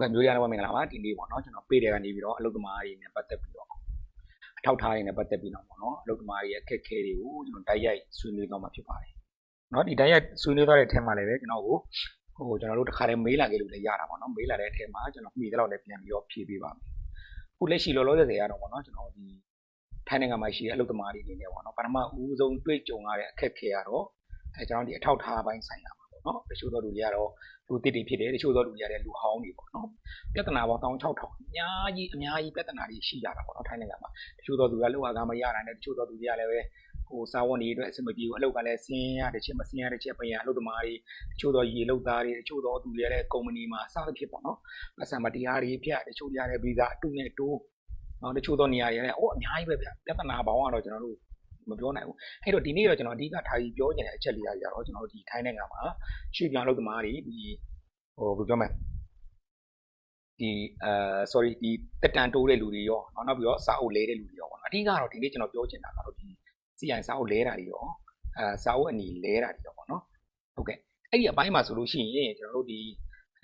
ကမျိုးရတော့မင်္ဂလာပါဒီနေ့ပေါ့နော်ကျွန်တော်ပေးတယ်ကနေပြီးတော့အလုပ်သမားတွေနဲ့ပတ်သက်ပြီးတော့အထောက်ထားတွေနဲ့ပတ်သက်ပြီးတော့ပေါ့နော်အလုပ်သမားတွေရဲ့အခက်အခဲတွေကိုကျွန်တော်တိုက်ရိုက်ဆွေးနွေးတော့မှာဖြစ်ပါတယ်နော်ဒီတိုက်ရိုက်ဆွေးနွေးသွားတဲ့အထက်မှာလည်းပဲကျွန်တော်ကိုဟိုကျွန်တော်တို့တခါတည်းမေးလာခဲ့လို့လည်းရတာပေါ့နော်မေးလာတဲ့အထက်မှာကျွန်တော်မိသလောက်လည်းပြန်ပြီးတော့ဖြေပေးပါမယ်အခုလက်ရှိလောလောဆယ်ဆယ်ရတော့ပေါ့နော်ကျွန်တော်ဒီထိုင်းနိုင်ငံမှာရှိတဲ့အလုပ်သမားတွေနေနေပေါ့နော်ပထမဦးဆုံးတွေ့ကြုံရတဲ့အခက်အခဲကတော့အဲကျွန်တော်ဒီအထောက်ထားပိုင်းဆိုင်ရာပါပေါ့နော်တချို့တော့လူတွေကတော့ လူတစ်တွေဖြစ်တယ်တချို့သောလူတွေကတော့လူဟောင်းတွေပေါ့နော်ပြဿနာပေါင်း16000အများကြီးအများကြီးပြဿနာတွေရှိကြတာပေါ့နော်ထိုင်းနိုင်ငံမှာတချို့သောသူကလောက်အားကမရတာနဲ့တချို့သောသူတွေကလည်းပဲဟိုစာဝန်တွေအတွက်အဆင်မပြေဘူးအလုပ်ကလည်းဆင်းရတစ်ချက်မဆင်းရတစ်ချက်ပြင်ရအလုပ်သမားတွေတချို့သောရေလုပ်သားတွေတချို့သောသူတွေလည်းကုမ္ပဏီမှာစသဖြင့်ပေါ့နော်ပတ်စံမတရားတွေဖြတ်တချို့တွေကလည်းဗီဇာအတုနဲ့တိုးနော်တချို့သောနေရာတွေလည်းအိုးအများကြီးပဲဗျပြဿနာပေါင်းကတော့ကျွန်တော်တို့ မပြောနိုင်ဘူးအဲ့တော့ဒီနေ့တော့ကျွန်တော်အဓိကထားပြီးပြောချင်တဲ့အချက်လေးတွေကတော့ကျွန်တော်တို့ဒီထိုင်းနိုင်ငံမှာရွှေ့ပြောင်းအလုပ်သမားတွေဒီဟိုဘယ်လိုပြောမလဲဒီအဲ sorry ဒီတက်တန်တိုးတဲ့လူတွေရောနောက်နောက်ပြီးတော့စာအုပ်လဲတဲ့လူတွေရောပေါ့နော်အဓိကတော့ဒီနေ့ကျွန်တော်ပြောချင်တာကတော့ဒီ CI စာအုပ်လဲတာတွေရောအဲစာအုပ်အနီလဲတာတွေရောပေါ့နော်ဟုတ်ကဲ့အဲ့ဒီအပိုင်းမှာဆိုလို့ရှိရင်ကျွန်တော်တို့ဒီ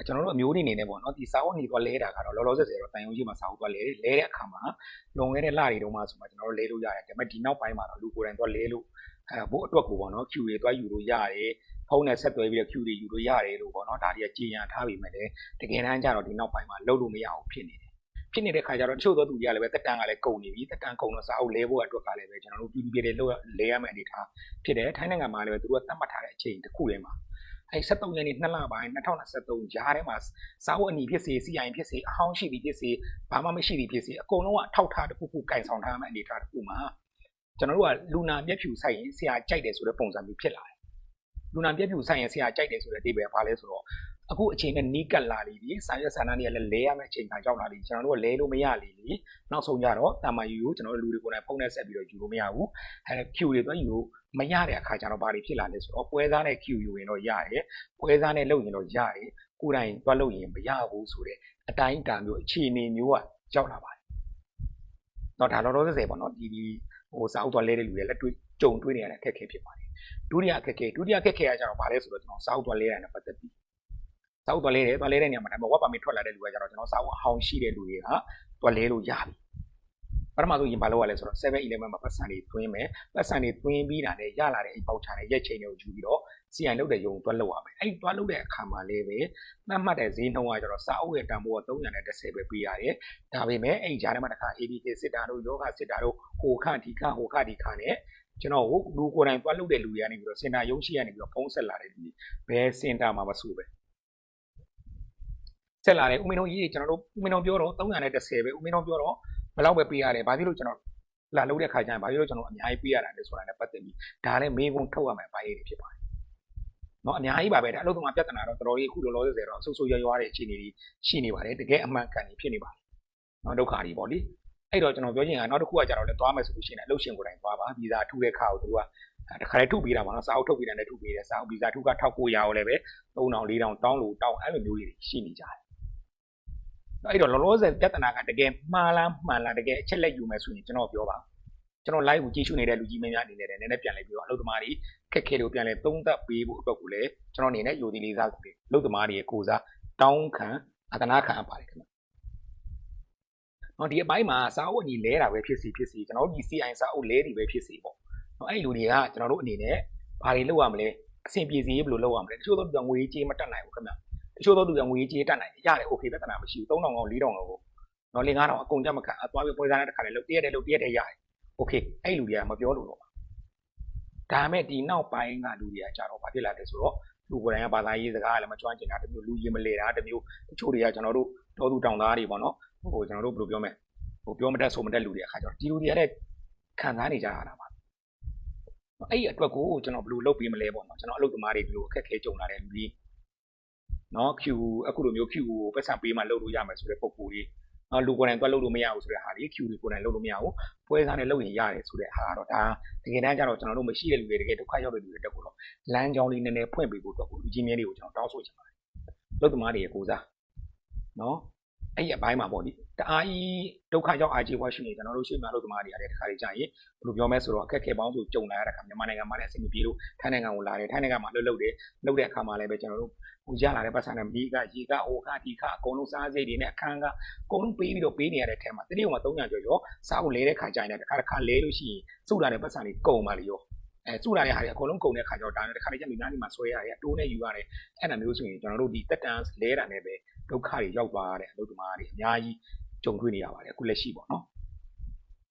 ကျွန်တော်တို့အမျိုးတွေအနေနဲ့ပေါ့နော်ဒီစာအုပ်အနီတော့လဲတာကတော့လောလောဆယ်ဆယ်တော့တန်ယုံကြီးမှာစာအုပ်တော့လဲတယ်လဲတဲ့အခါမှာလွန်ခဲ့တဲ့လတွေတုန်းမှဆိုမှကျွန်တော်တို့လဲလို့ရတယ်ဒါပေမဲ့ဒီနောက်ပိုင်းမှာတော့လူကိုယ်တိုင်တော့လဲလို့အဲဘို့အတွက်ကိုပေါ့နော် Q တွေတွားယူလို့ရတယ်ဖုန်းနဲ့ဆက်သွယ်ပြီးတော့ Q တွေယူလို့ရတယ်လို့ပေါ့နော်ဒါတွေကကြည်ရန်ထားပြီးမှလည်းတကယ်တမ်းကျတော့ဒီနောက်ပိုင်းမှာလုပ်လို့မရအောင်ဖြစ်နေတယ်ဖြစ်နေတဲ့ခါကျတော့တချို့သောသူတွေကလည်းပဲတက်တန်ကလည်းကုန်နေပြီတက်တန်ကုန်တော့စာအုပ်လဲဖို့အတွက်ကလည်းပဲကျွန်တော်တို့ပြည်ပြည်လေးလောက်လဲရမယ့်အနေထားဖြစ်တယ်ထိုင်းနိုင်ငံမှာလည်းပဲသူတို့ကသတ်မှတ်ထားတဲ့အချိန်တစ်ခုတည်းမှာ အဲ73ရက်နေ့2လပိုင်း2023ကြားထဲမှာစာအုပ်အနီဖြစ်စေ CI ဖြစ်စေအဟောင်းရှိသည်ဖြစ်စေဘာမှမရှိသည်ဖြစ်စေအကုန်လုံးကအထောက်ထားတစ်ခုခုကင်ဆောင်ထားမယ့်အနေထားတစ်ခုမှာကျွန်တော်တို့ကလူနာမျက်ဖြူဆိုင်ရင်ဆရာကြိုက်တယ်ဆိုတဲ့ပုံစံမျိုးဖြစ်လာတယ်လူနာမျက်ဖြူဆိုင်ရင်ဆရာကြိုက်တယ်ဆိုတဲ့အဓိပ္ပာယ်ဘာလဲဆိုတော့အခုအချိန်နဲ့နီးကပ်လာနေပြီစာရွက်စာတမ်းတွေကလည်းလဲရမယ့်အချိန်ခါရောက်လာပြီကျွန်တော်တို့ကလဲလို့မရလေလေနောက်ဆုံးကြတော့တာမန်ယူကိုကျွန်တော်တို့လူတွေကိုယ်တိုင်ဖုန်းနဲ့ဆက်ပြီးတော့ယူလို့မရဘူးအဲ Q တွေတော့ယူလို့ မရတဲ့အခါကျတော့ဘာတွေဖြစ်လာလဲဆိုတော့ပွဲစားနဲ့ Q ယူရင်တော့ရတယ်ပွဲစားနဲ့လုပ်ရင်တော့ရတယ်ကိုယ်တိုင်သွားလုပ်ရင်မရဘူးဆိုတဲ့အတိုင်းအတာမျိုးအခြေအနေမျိုးကရောက်လာပါတယ်တော့ဒါတော့တော့စဲပေါ့နော်ဒီဒီဟိုစာအုပ်သွားလဲတဲ့လူတွေလက်တွေ့ကြုံတွေ့နေရတဲ့အခက်အခဲဖြစ်ပါတယ်ဒုတိယအခက်အခဲဒုတိယအခက်အခဲကကျတော့ဘာလဲဆိုတော့ကျွန်တော်စာအုပ်သွားလဲတာနဲ့ပတ်သက်ပြီးစာအုပ်သွားလဲတယ်သွားလဲတဲ့နေရာမှာဒါပေမဲ့ဝက်ပါမစ်ထွက်လာတဲ့လူကကျတော့ကျွန်တော်စာအုပ်အဟောင်းရှိတဲ့လူတွေကသွားလဲလို့ရပြီ ပထမဆုံးရင်ဘာလုပ်ရလဲဆိုတော့7-11မှာပတ်စံတွေသွင်းမယ်ပတ်စံတွေသွင်းပြီးတာနဲ့ရလာတဲ့အိတ်ပေါက်ချာနဲ့ရက်ချိန်တွေကိုယူပြီးတော့ CI လုပ်တဲ့ရုံတွက်လုပ်ရမယ်အဲ့တွက်လုပ်တဲ့အခါမှာလည်းပဲသတ်မှတ်တဲ့ဈေးနှုန်းကကျတော့စာအုပ်ရဲ့တန်ဖိုးက330ပဲပေးရတယ်ဒါပေမဲ့အဲ့ဂျားထဲမှာတစ်ခါ ABK စစ်တာတို့ယောဂစစ်တာတို့ဟိုခဒီခဟိုခဒီခနဲ့ကျွန်တော်လူကိုယ်တိုင်တွက်လုပ်တဲ့လူတွေကနေပြီးတော့စင်တာရုံးရှိရနေပြီးတော့ဖုံးဆက်လာတဲ့လူတွေဘယ်စင်တာမှာမဆိုပဲဆက်လာတယ်ဦးမင်းတို့ကြီးကျွန်တော်တို့ဦးမင်းတို့ပြောတော့330ပဲဦးမင်းတို့ပြောတော့ ဘယ်လောက်ပဲပေးရတယ်ဘာဖြစ်လို့ကျွန်တော်လာလုပ်တဲ့ခါကျရင်ဘာဖြစ်လို့ကျွန်တော်အများကြီးပေးရတာလဲဆိုတာနဲ့ပတ်သက်ပြီးဒါလည်းမေးခွန်းထုတ်ရမယ်ဘာရေးတွေဖြစ်ပါတယ်เนาะအများကြီးပါပဲဒါအလုပ်သမားပြဿနာတော့တော်တော်ကြီးအခုလောလောဆယ်ဆယ်တော့အဆူဆူရွာရွာတဲ့အခြေအနေတွေရှိနေပါတယ်တကယ်အမှန်ကန်နေဖြစ်နေပါတယ်เนาะဒုက္ခတွေပေါ့လေအဲ့တော့ကျွန်တော်ပြောချင်တာနောက်တစ်ခုကကျတော့လည်းသွားမယ်ဆိုလို့ရှိရင်အလုပ်ရှင်ကိုယ်တိုင်သွားပါဗီဇာထုတဲ့ခါကိုသူကတခါလေးထုတ်ပေးတာပါနော်စာအုပ်ထုတ်ပေးတယ်နဲ့ထုတ်ပေးတယ်စာအုပ်ဗီဇာထုက1900ရောလည်းပဲ3000 4000တောင်းလို့တောင်းအဲ့လိုမျိုးတွေရှိနေကြတယ် အဲ့တော့လောလောဆယ်ပြဿနာကတကယ်မှားလားမှန်လားတကယ်အချက်လက်ယူမယ်ဆိုရင်ကျွန်တော်ပြောပါကျွန်တော် live ကိုကြည့်ရှုနေတဲ့လူကြီးမင်းများအနေနဲ့လည်းနည်းနည်းပြန်လိုက်ပြီးတော့အလုပ်သမားတွေခက်ခဲလို့ပြန်လဲသုံးသပ်ပေးဖို့အတွက်ကိုလည်းကျွန်တော်အနေနဲ့ယိုဒီလေးစားကိုအလုပ်သမားတွေရဲ့ကိုစားတောင်းခံအတနာခံအပ်ပါတယ်ခင်ဗျ။နော်ဒီအပိုင်းမှာစာအုပ်အညီလဲတာပဲဖြစ်စီဖြစ်စီကျွန်တော်တို့ဒီ CI စာအုပ်လဲတွေပဲဖြစ်စီပေါ့။နော်အဲ့ဒီလူတွေကကျွန်တော်တို့အနေနဲ့ဘာတွေလုပ်ရမလဲအဆင်ပြေစေဘယ်လိုလုပ်ရမလဲတချို့သောသူကငွေကြေးမတက်နိုင်ဘူးခင်ဗျ။ တချို့သောသူကငွေကြေးတက်နိုင်တယ်ရတယ် okay ပြဿနာမရှိဘူး3000ကောင်4000ကောင်ကိုနော်5000အကုန်ကြမခံအသွားပြီးပွဲစားတဲ့တစ်ခါလေလုပ်တည့်ရတယ်လုပ်တည့်ရတယ်ရတယ်။ okay အဲ့လူတွေကမပြောလို့တော့ပါဒါမဲ့ဒီနောက်ပိုင်းကလူတွေကကြတော့ဘာဖြစ်လာလဲဆိုတော့လူကိုယ်တိုင်ကဘာသာရေးစကားလည်းမကျွမ်းကျင်တာတမျိုးလူရင်မလဲတာတမျိုးတချို့တွေကကျွန်တော်တို့တောသူတောင်သားတွေပေါ့နော်ဟိုကျွန်တော်တို့ဘယ်လိုပြောမလဲဟိုပြောမတတ်ဆိုမတတ်လူတွေအခါကျတော့ဒီလူတွေကလည်းခံစားနေကြရတာပါအဲ့ဒီအတွက်ကိုကျွန်တော်ဘယ်လိုလုပ်ပေးမလဲပေါ့နော်ကျွန်တော်အလုပ်သမားတွေဒီလိုအခက်ခဲကြုံလာတဲ့လူတွေ နော် Q အခုလိုမျိုး Q ကိုပတ်စံပေးမှလုပ်လို့ရမယ်ဆိုတဲ့ပုံကိုယ်ကြီးနော်လူကိုယ်တိုင်တွက်လုပ်လို့မရဘူးဆိုတဲ့ဟာလေး Q တွေကိုယ်တိုင်လုပ်လို့မရဘူးပွဲစားနဲ့လုပ်ရင်ရတယ်ဆိုတဲ့ဟာကတော့ဒါတကယ်တမ်းကျတော့ကျွန်တော်တို့မရှိတဲ့လူတွေတကယ်ဒုက္ခရောက်တဲ့လူတွေတက်ကိုတော့လမ်းကြောင်းလေးနည်းနည်းဖွင့်ပေးဖို့အတွက်ကိုလူကြီးမြင်းတွေကိုကျွန်တော်တောင်းဆိုချင်ပါတယ်လုပ်သမားတွေရဲ့ကိုစားနော်အဲ့ဒီအပိုင်းမှာပေါ့ဒီတအားကြီးဒုက္ခရောက်အားကြီးဝါရှိနေကျွန်တော်တို့ရှိမှလို့သမားတွေကလည်းတစ်ခါလေးကြာရင်ဘယ်လိုပြောမလဲဆိုတော့အခက်အခဲပေါင်းစုကြုံလာရတဲ့အခါမြန်မာနိုင်ငံမှာလည်းအဆင်မပြေလို့ထိုင်းနိုင်ငံကိုလာတယ်ထိုင်းနိုင်ငံမှာလှုပ်လှုပ်တယ်လှုပ်တဲ့အခါမှာလည်းပဲကျွန်တော်တို့ ဟိုရလာတဲ့ပတ်စံနဲ့မိကရေကအိုကဒီကအကုန်လုံးစားစိတ်တွေနဲ့အခန်းကအကုန်လုံးပေးပြီးတော့ပေးနေရတဲ့ထဲမှာတတိယမှာ300ကျော်ကျော်စားဖို့လဲတဲ့ခါကြာရင်တစ်ခါတစ်ခါလဲလို့ရှိရင်စုလာတဲ့ပတ်စံတွေကုန်ပါလေရောအဲစုလာတဲ့ဟာတွေအကုန်လုံးကုန်တဲ့ခါကျတော့ဒါနဲ့တစ်ခါလေးကျမိသားစုမှာဆွဲရတယ်အတိုးနဲ့ယူရတယ်အဲ့ဒါမျိုးဆိုရင်ကျွန်တော်တို့ဒီတက်တန်လဲတာနဲ့ပဲဒုက္ခတွေရောက်သွားရတဲ့အလုပ်သမားတွေအများကြီးကြုံတွေ့နေရပါတယ်အခုလက်ရှိပေါ့နော်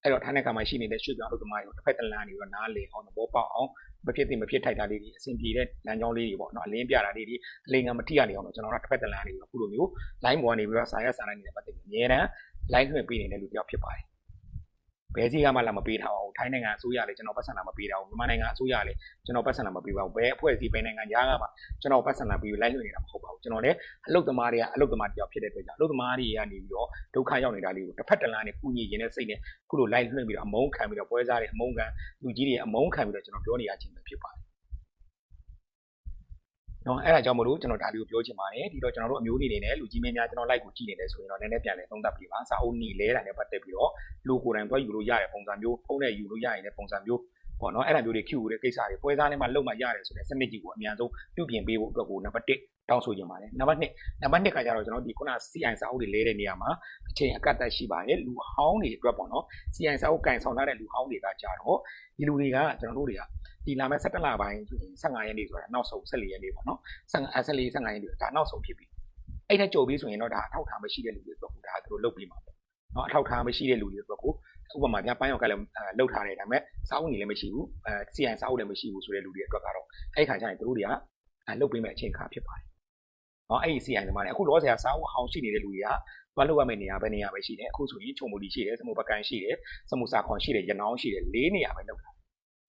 အဲ့တော့ထိုင်းနိုင်ငံမှာရှိနေတဲ့ရွှေ့ပြောင်းအလုပ်သမားတွေကိုတစ်ဖက်တစ်လမ်းနေပြီးတော့နားလည်အောင်သဘောပေါက်အောင်မဖြစ်သင့်မဖြစ်ထိုက်တာလေးတွေအဆင်ပြေတဲ့လမ်းကြောင်းလေးတွေပေါ့နော်အလင်းပြတာလေးတွေအလိမ်ကမထိရနေအောင်တော့ကျွန်တော်တို့တစ်ဖက်တစ်လမ်းနေပြီးတော့အခုလိုမျိုး line ပေါ်ကနေပြီးတော့စာရစာနိုင်နေတဲ့ပတ်သက်ပြီးအများတန်း line ထွင်ပေးနေတဲ့လူတစ်ယောက်ဖြစ်ပါတယ် ဘယ်စီကမှလာမပေးထားအောင်ထိုင်းနိုင်ငံအစိုးရလည်းကျွန်တော်ပတ်စံလာမပေးတာဘူးမြန်မာနိုင်ငံအစိုးရလည်းကျွန်တော်ပတ်စံလာမပေးပါဘူးဘယ်အဖွဲ့အစည်းဘယ်နိုင်ငံကြားကမှကျွန်တော်ပတ်စံလာပြီး line လွှင့်နေတာမဟုတ်ပါဘူးကျွန်တော်လည်းအလုပ်သမားတွေကအလုပ်သမားတစ်ယောက်ဖြစ်တဲ့အတွက်ကြောင့်အလုပ်သမားတွေကနေပြီးတော့ဒုက္ခရောက်နေတာလေးကိုတစ်ဖက်တစ်လမ်းနဲ့ပူညီခြင်းနဲ့စိတ်နဲ့ခုလို line လွှင့်ပြီးတော့အမုန်းခံပြီးတော့ပွဲစားတွေအမုန်းခံလူကြီးတွေအမုန်းခံပြီးတော့ကျွန်တော်ပြောနေရခြင်းပဲဖြစ်ပါတယ် နော်အဲ့ဒါကြောင့်မလို့ကျွန်တော်ဒါလေးကိုပြောချင်ပါတယ်ဒီတော့ကျွန်တော်တို့အမျိုးအနေနဲ့လူကြီးမင်းများကျွန်တော် like ကိုကြည့်နေတယ်ဆိုရင်တော့နည်းနည်းပြန်လဲသုံးသပ်ပြပါစာအုပ်နီလဲတာနဲ့ပတ်သက်ပြီးတော့လူကိုယ်တိုင်သွားယူလို့ရတဲ့ပုံစံမျိုးဖုန်းနဲ့ယူလို့ရရင်လည်းပုံစံမျိုးပေါ့နော်အဲ့ဒါမျိုးတွေ queue တဲ့ကိစ္စတွေပွဲစားထဲမှာလုံမှရတယ်ဆိုတဲ့စနစ်ကြီးကိုအများဆုံးပြုပြင်ပေးဖို့အတွက်ကိုနံပါတ်1တောင်းဆိုချင်ပါတယ်နံပါတ်2နံပါတ်2ကကြတော့ကျွန်တော်ဒီခုန CI စာအုပ်တွေလဲတဲ့နေရာမှာအချိန်အကန့်အသတ်ရှိပါတယ်လူဟောင်းတွေအတွက်ပေါ့နော် CI စာအုပ်ကင်ဆောင်ထားတဲ့လူဟောင်းတွေကကြတော့ဒီလူတွေကကျွန်တော်တို့တွေက ဒီလာမဲ့17လပိုင်း15ရက်နေ့ဆိုတာနောက်ဆုံး14ရက်နေ့ပေါ့နော်15 14 15ရက်နေ့ဒါနောက်ဆုံးဖြစ်ပြီအဲ့ဒါကြိုပြီးဆိုရင်တော့ဒါအထောက်ထားမရှိတဲ့လူတွေအတွက်ကိုဒါသူတို့လုပ်ပြီးမှာပေါ့နော်အထောက်ထားမရှိတဲ့လူတွေအတွက်ကိုဥပမာပြပိုင်းရောက်ကလည်းလှုပ်ထားတယ်ဒါပေမဲ့စာအုပ်နေလည်းမရှိဘူး CI စာအုပ်လည်းမရှိဘူးဆိုတဲ့လူတွေအတွက်ကတော့အဲ့ခါကျရင်တို့တွေကလှုပ်ပေးမဲ့အချိန်ခါဖြစ်ပါတယ်။နော်အဲ့ဒီ CI သမားတွေအခုလောဆရာစာအုပ်ဟောင်းရှိနေတဲ့လူတွေကဘာလုပ်ရမယ့်နေရာပဲနေရာပဲရှိတယ်အခုဆိုရင်ချုံမူလီရှိတယ်စမုပကန်ရှိတယ်စမုစာခွန်ရှိတယ်ရနောင်းရှိတယ်လေးနေရာပဲလုပ်တာ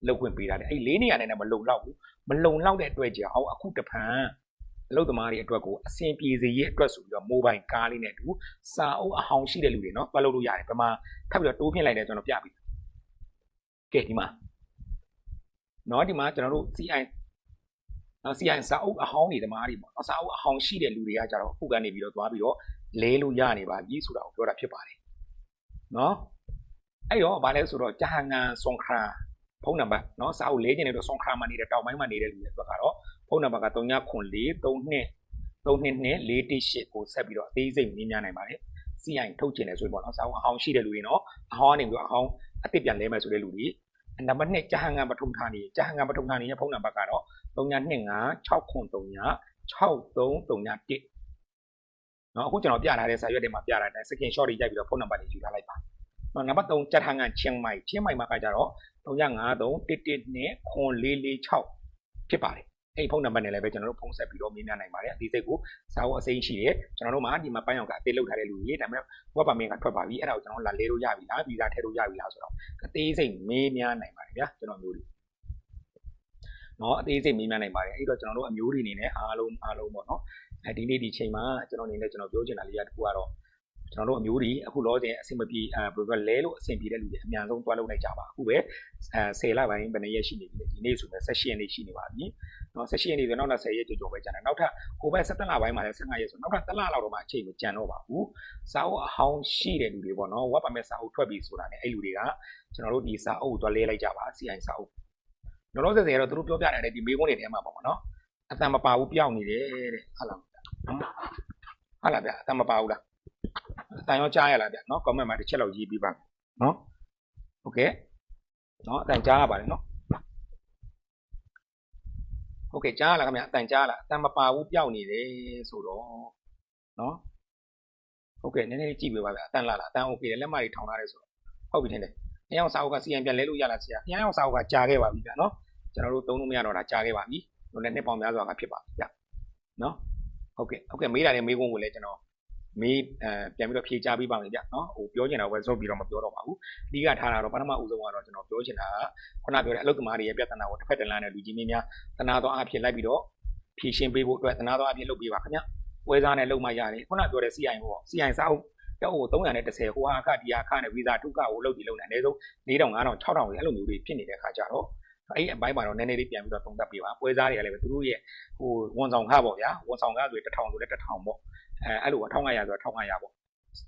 လုပ်ခွင့်ပေးတာတယ်အဲ့လေးနေရာနဲ့မလုံလောက်ဘူးမလုံလောက်တဲ့အတွက်ကြောင့်အခုတဖန်အလုပ်သမားတွေအတွက်ကိုအဆင်ပြေစေရေးအတွက်ဆိုပြီးတော့မိုဘိုင်းကားလေးနဲ့အတူစာအုပ်အဟောင်းရှိတဲ့လူတွေနော်ပတ်လုပ်လို့ရတယ်ပမာထပ်ပြီးတော့တိုးပြလိုက်တယ်ကျွန်တော်ပြပြီကဲဒီမှာနော်ဒီမှာကျွန်တော်တို့ CI နော် CI စာအုပ်အဟောင်းတွေတမားတွေပေါ့စာအုပ်အဟောင်းရှိတဲ့လူတွေကကြတော့အခုကနေပြီးတော့သွားပြီးတော့လဲလို့ရနေပါပြီဆိုတာကိုပြောတာဖြစ်ပါတယ်နော်အဲ့တော့ဗာလဲဆိုတော့ဂျာဟန်ငန်ဆွန်ခရာ ဖုန်းနံပါတ်เนาะစာအုပ်လေးကျင်နေတော့ဆွန်ခရာမှာနေတဲ့တောင်ပိုင်းမှာနေတဲ့လူတွေအတွက်ကတော့ဖုန်းနံပါတ်က399432 322418ကိုဆက်ပြီးတော့အသေးစိတ်မြင်များနိုင်ပါတယ် CI ထုတ်ကျင်တယ်ဆိုရင်ပေါ့နော်စာအုပ်အဟောင်းရှိတဲ့လူတွေနော်အဟောင်းကနေပြီးတော့အဟောင်းအစ်စ်ပြန်လဲမယ်ဆိုတဲ့လူတွေနံပါတ်2ဂျာဟန်ငန်ပထုံဌာနီဂျာဟန်ငန်ပထုံဌာနီရဲ့ဖုန်းနံပါတ်ကတော့39256331နော်အခုကျွန်တော်ပြထားတဲ့စာရွက်တွေမှာပြထားတဲ့ second shot တွေရိုက်ပြီးတော့ဖုန်းနံပါတ်တွေယူထားလိုက်ပါနော်နံပါတ်3ဂျာဟန်ငန်ချင်းမိုင်ချင်းမိုင်မှာကကြတော့ 395311နဲ့9446ဖြစ်ပါတယ်အဲ့ဖုန်းနံပါတ်နဲ့လည်းပဲကျွန်တော်တို့ဖုန်းဆက်ပြီးတော့မေးမြန်းနိုင်ပါတယ်အသေးစိတ်ကိုစာအုပ်အစိမ်းရှိတယ်ကျွန်တော်တို့မှာဒီမှာပိုင်းအောင်ကအသေးလောက်ထားတဲ့လူကြီးဒါပေမဲ့ web permit ကထွက်ပါပြီအဲ့ဒါကိုကျွန်တော်လာလဲလို့ရပြီလားဗီဇာထည့်လို့ရပြီလားဆိုတော့အသေးစိတ်မေးမြန်းနိုင်ပါတယ်ဗျာကျွန်တော်မျိုးတွေနော်အသေးစိတ်မေးမြန်းနိုင်ပါတယ်အဲ့တော့ကျွန်တော်တို့အမျိုးတွေအနေနဲ့အားလုံးအားလုံးပေါ့နော်အဲဒီနေ့ဒီချိန်မှာကျွန်တော်အနေနဲ့ကျွန်တော်ပြောချင်တာလေးကတခုကတော့ ကျွန်တော်တို့အမျိုးတွေအခုလောဆယ်အဆင်မပြေအဲဘယ်လိုလဲလို့အဆင်ပြေတဲ့လူတွေအများဆုံးတွားလုပ်နိုင်ကြပါအခုပဲအဲ10လပိုင်းဘယ်နှစ်ရက်ရှိနေပြီဒီနေ့ဆိုတော့16ရက်နေ့ရှိနေပါပြီနော်16ရက်နေ့ဆိုနောက်တော့10ရက်ကျော်ကျော်ပဲကျန်တယ်နောက်ထပ်ဟိုဘက်17လပိုင်းမှာလည်း15ရက်ဆိုနောက်ထပ်1လလောက်တော့မှအချိန်မကျန်တော့ပါဘူးစာအုပ်အဟောင်းရှိတဲ့လူတွေပေါ့နော်ဝက်ပါမဲ့စာအုပ်ထွက်ပြီဆိုတာ ਨੇ အဲ့လူတွေကကျွန်တော်တို့ဒီစာအုပ်ကိုတွားလဲလိုက်ကြပါ CI စာအုပ်လောလောဆယ်ဆယ်ကတော့သူတို့ပြောပြတယ်ဒီမေးခွန်းတွေထဲမှာပေါ့နော်အတန်မပါဘူးပျောက်နေတယ်တဲ့ဟုတ်လားဟုတ်လားဗျအတန်မပါဘူးလား အတန်ရောကြားရလားဗျနော် comment မှာတစ်ချက်လောက်ရေးပြီးပါနော်โอเคနော်အတန်ကြားရပါတယ်နော်โอเคကြားရလားခင်ဗျအတန်ကြားလားအတန်မပါဘူးပျောက်နေတယ်ဆိုတော့နော်โอเคနည်းနည်းကြည့်ပေးပါဗျအတန်လာလားအတန်โอเคလက်မတွေထောင်ထားတယ်ဆိုတော့ဟုတ်ပြီထင်တယ်။တရားအောင်စာအုပ်က CN ပြန်လဲလို့ရလားဆရာ။တရားအောင်စာအုပ်ကကြာခဲ့ပါပြီဗျာနော်။ကျွန်တော်တို့သုံးလို့မရတော့တာကြာခဲ့ပါပြီ။တို့လည်းနှစ်ပေါင်များစွာကဖြစ်ပါပြီဗျ။နော်။ဟုတ်ကဲ့ဟုတ်ကဲ့မေးတာလည်းမေးခွန်းကိုလည်းကျွန်တော် မေးအဲပြန်ပြီးတော့ဖြေချပေးပါမယ်ဗျနော်ဟိုပြောချင်တာပဲစောပြီးတော့မပြောတော့ပါဘူးအဓိကထားတာတော့ပထမဦးဆုံးကတော့ကျွန်တော်ပြောချင်တာကခုနပြောတဲ့အလုပ်သမားတွေရဲ့ပြဿနာကိုတစ်ဖက်တစ်လမ်းနဲ့လူကြီးမင်းများတနာသောအဖြစ်လိုက်ပြီးတော့ဖြေရှင်းပေးဖို့အတွက်တနာသောအဖြစ်လုပ်ပေးပါခင်ဗျပွဲစားနဲ့လုပ်မှရတယ်ခုနပြောတဲ့ CI ပေါ့ CI စာအုပ်တောက်ကို330ဟိုဟာအခဒီဟာအခနဲ့ဗီဇာထုကကိုလုပ်ပြီးလုပ်နေတယ်အနည်းဆုံး4000 5000 6000ရဲ့အဲ့လိုမျိုးတွေဖြစ်နေတဲ့ခါကြတော့အဲ့အပိုင်းမှာတော့နည်းနည်းလေးပြန်ပြီးတော့သုံးသပ်ပြပါပွဲစားတွေကလည်းပဲသူတို့ရဲ့ဟိုဝန်ဆောင်ခပေါ့ဗျာဝန်ဆောင်ခဆိုရင်1000ဆိုလည်း1000ပေါ့ အဲအဲ့လို1500ဆို1500ပေါ့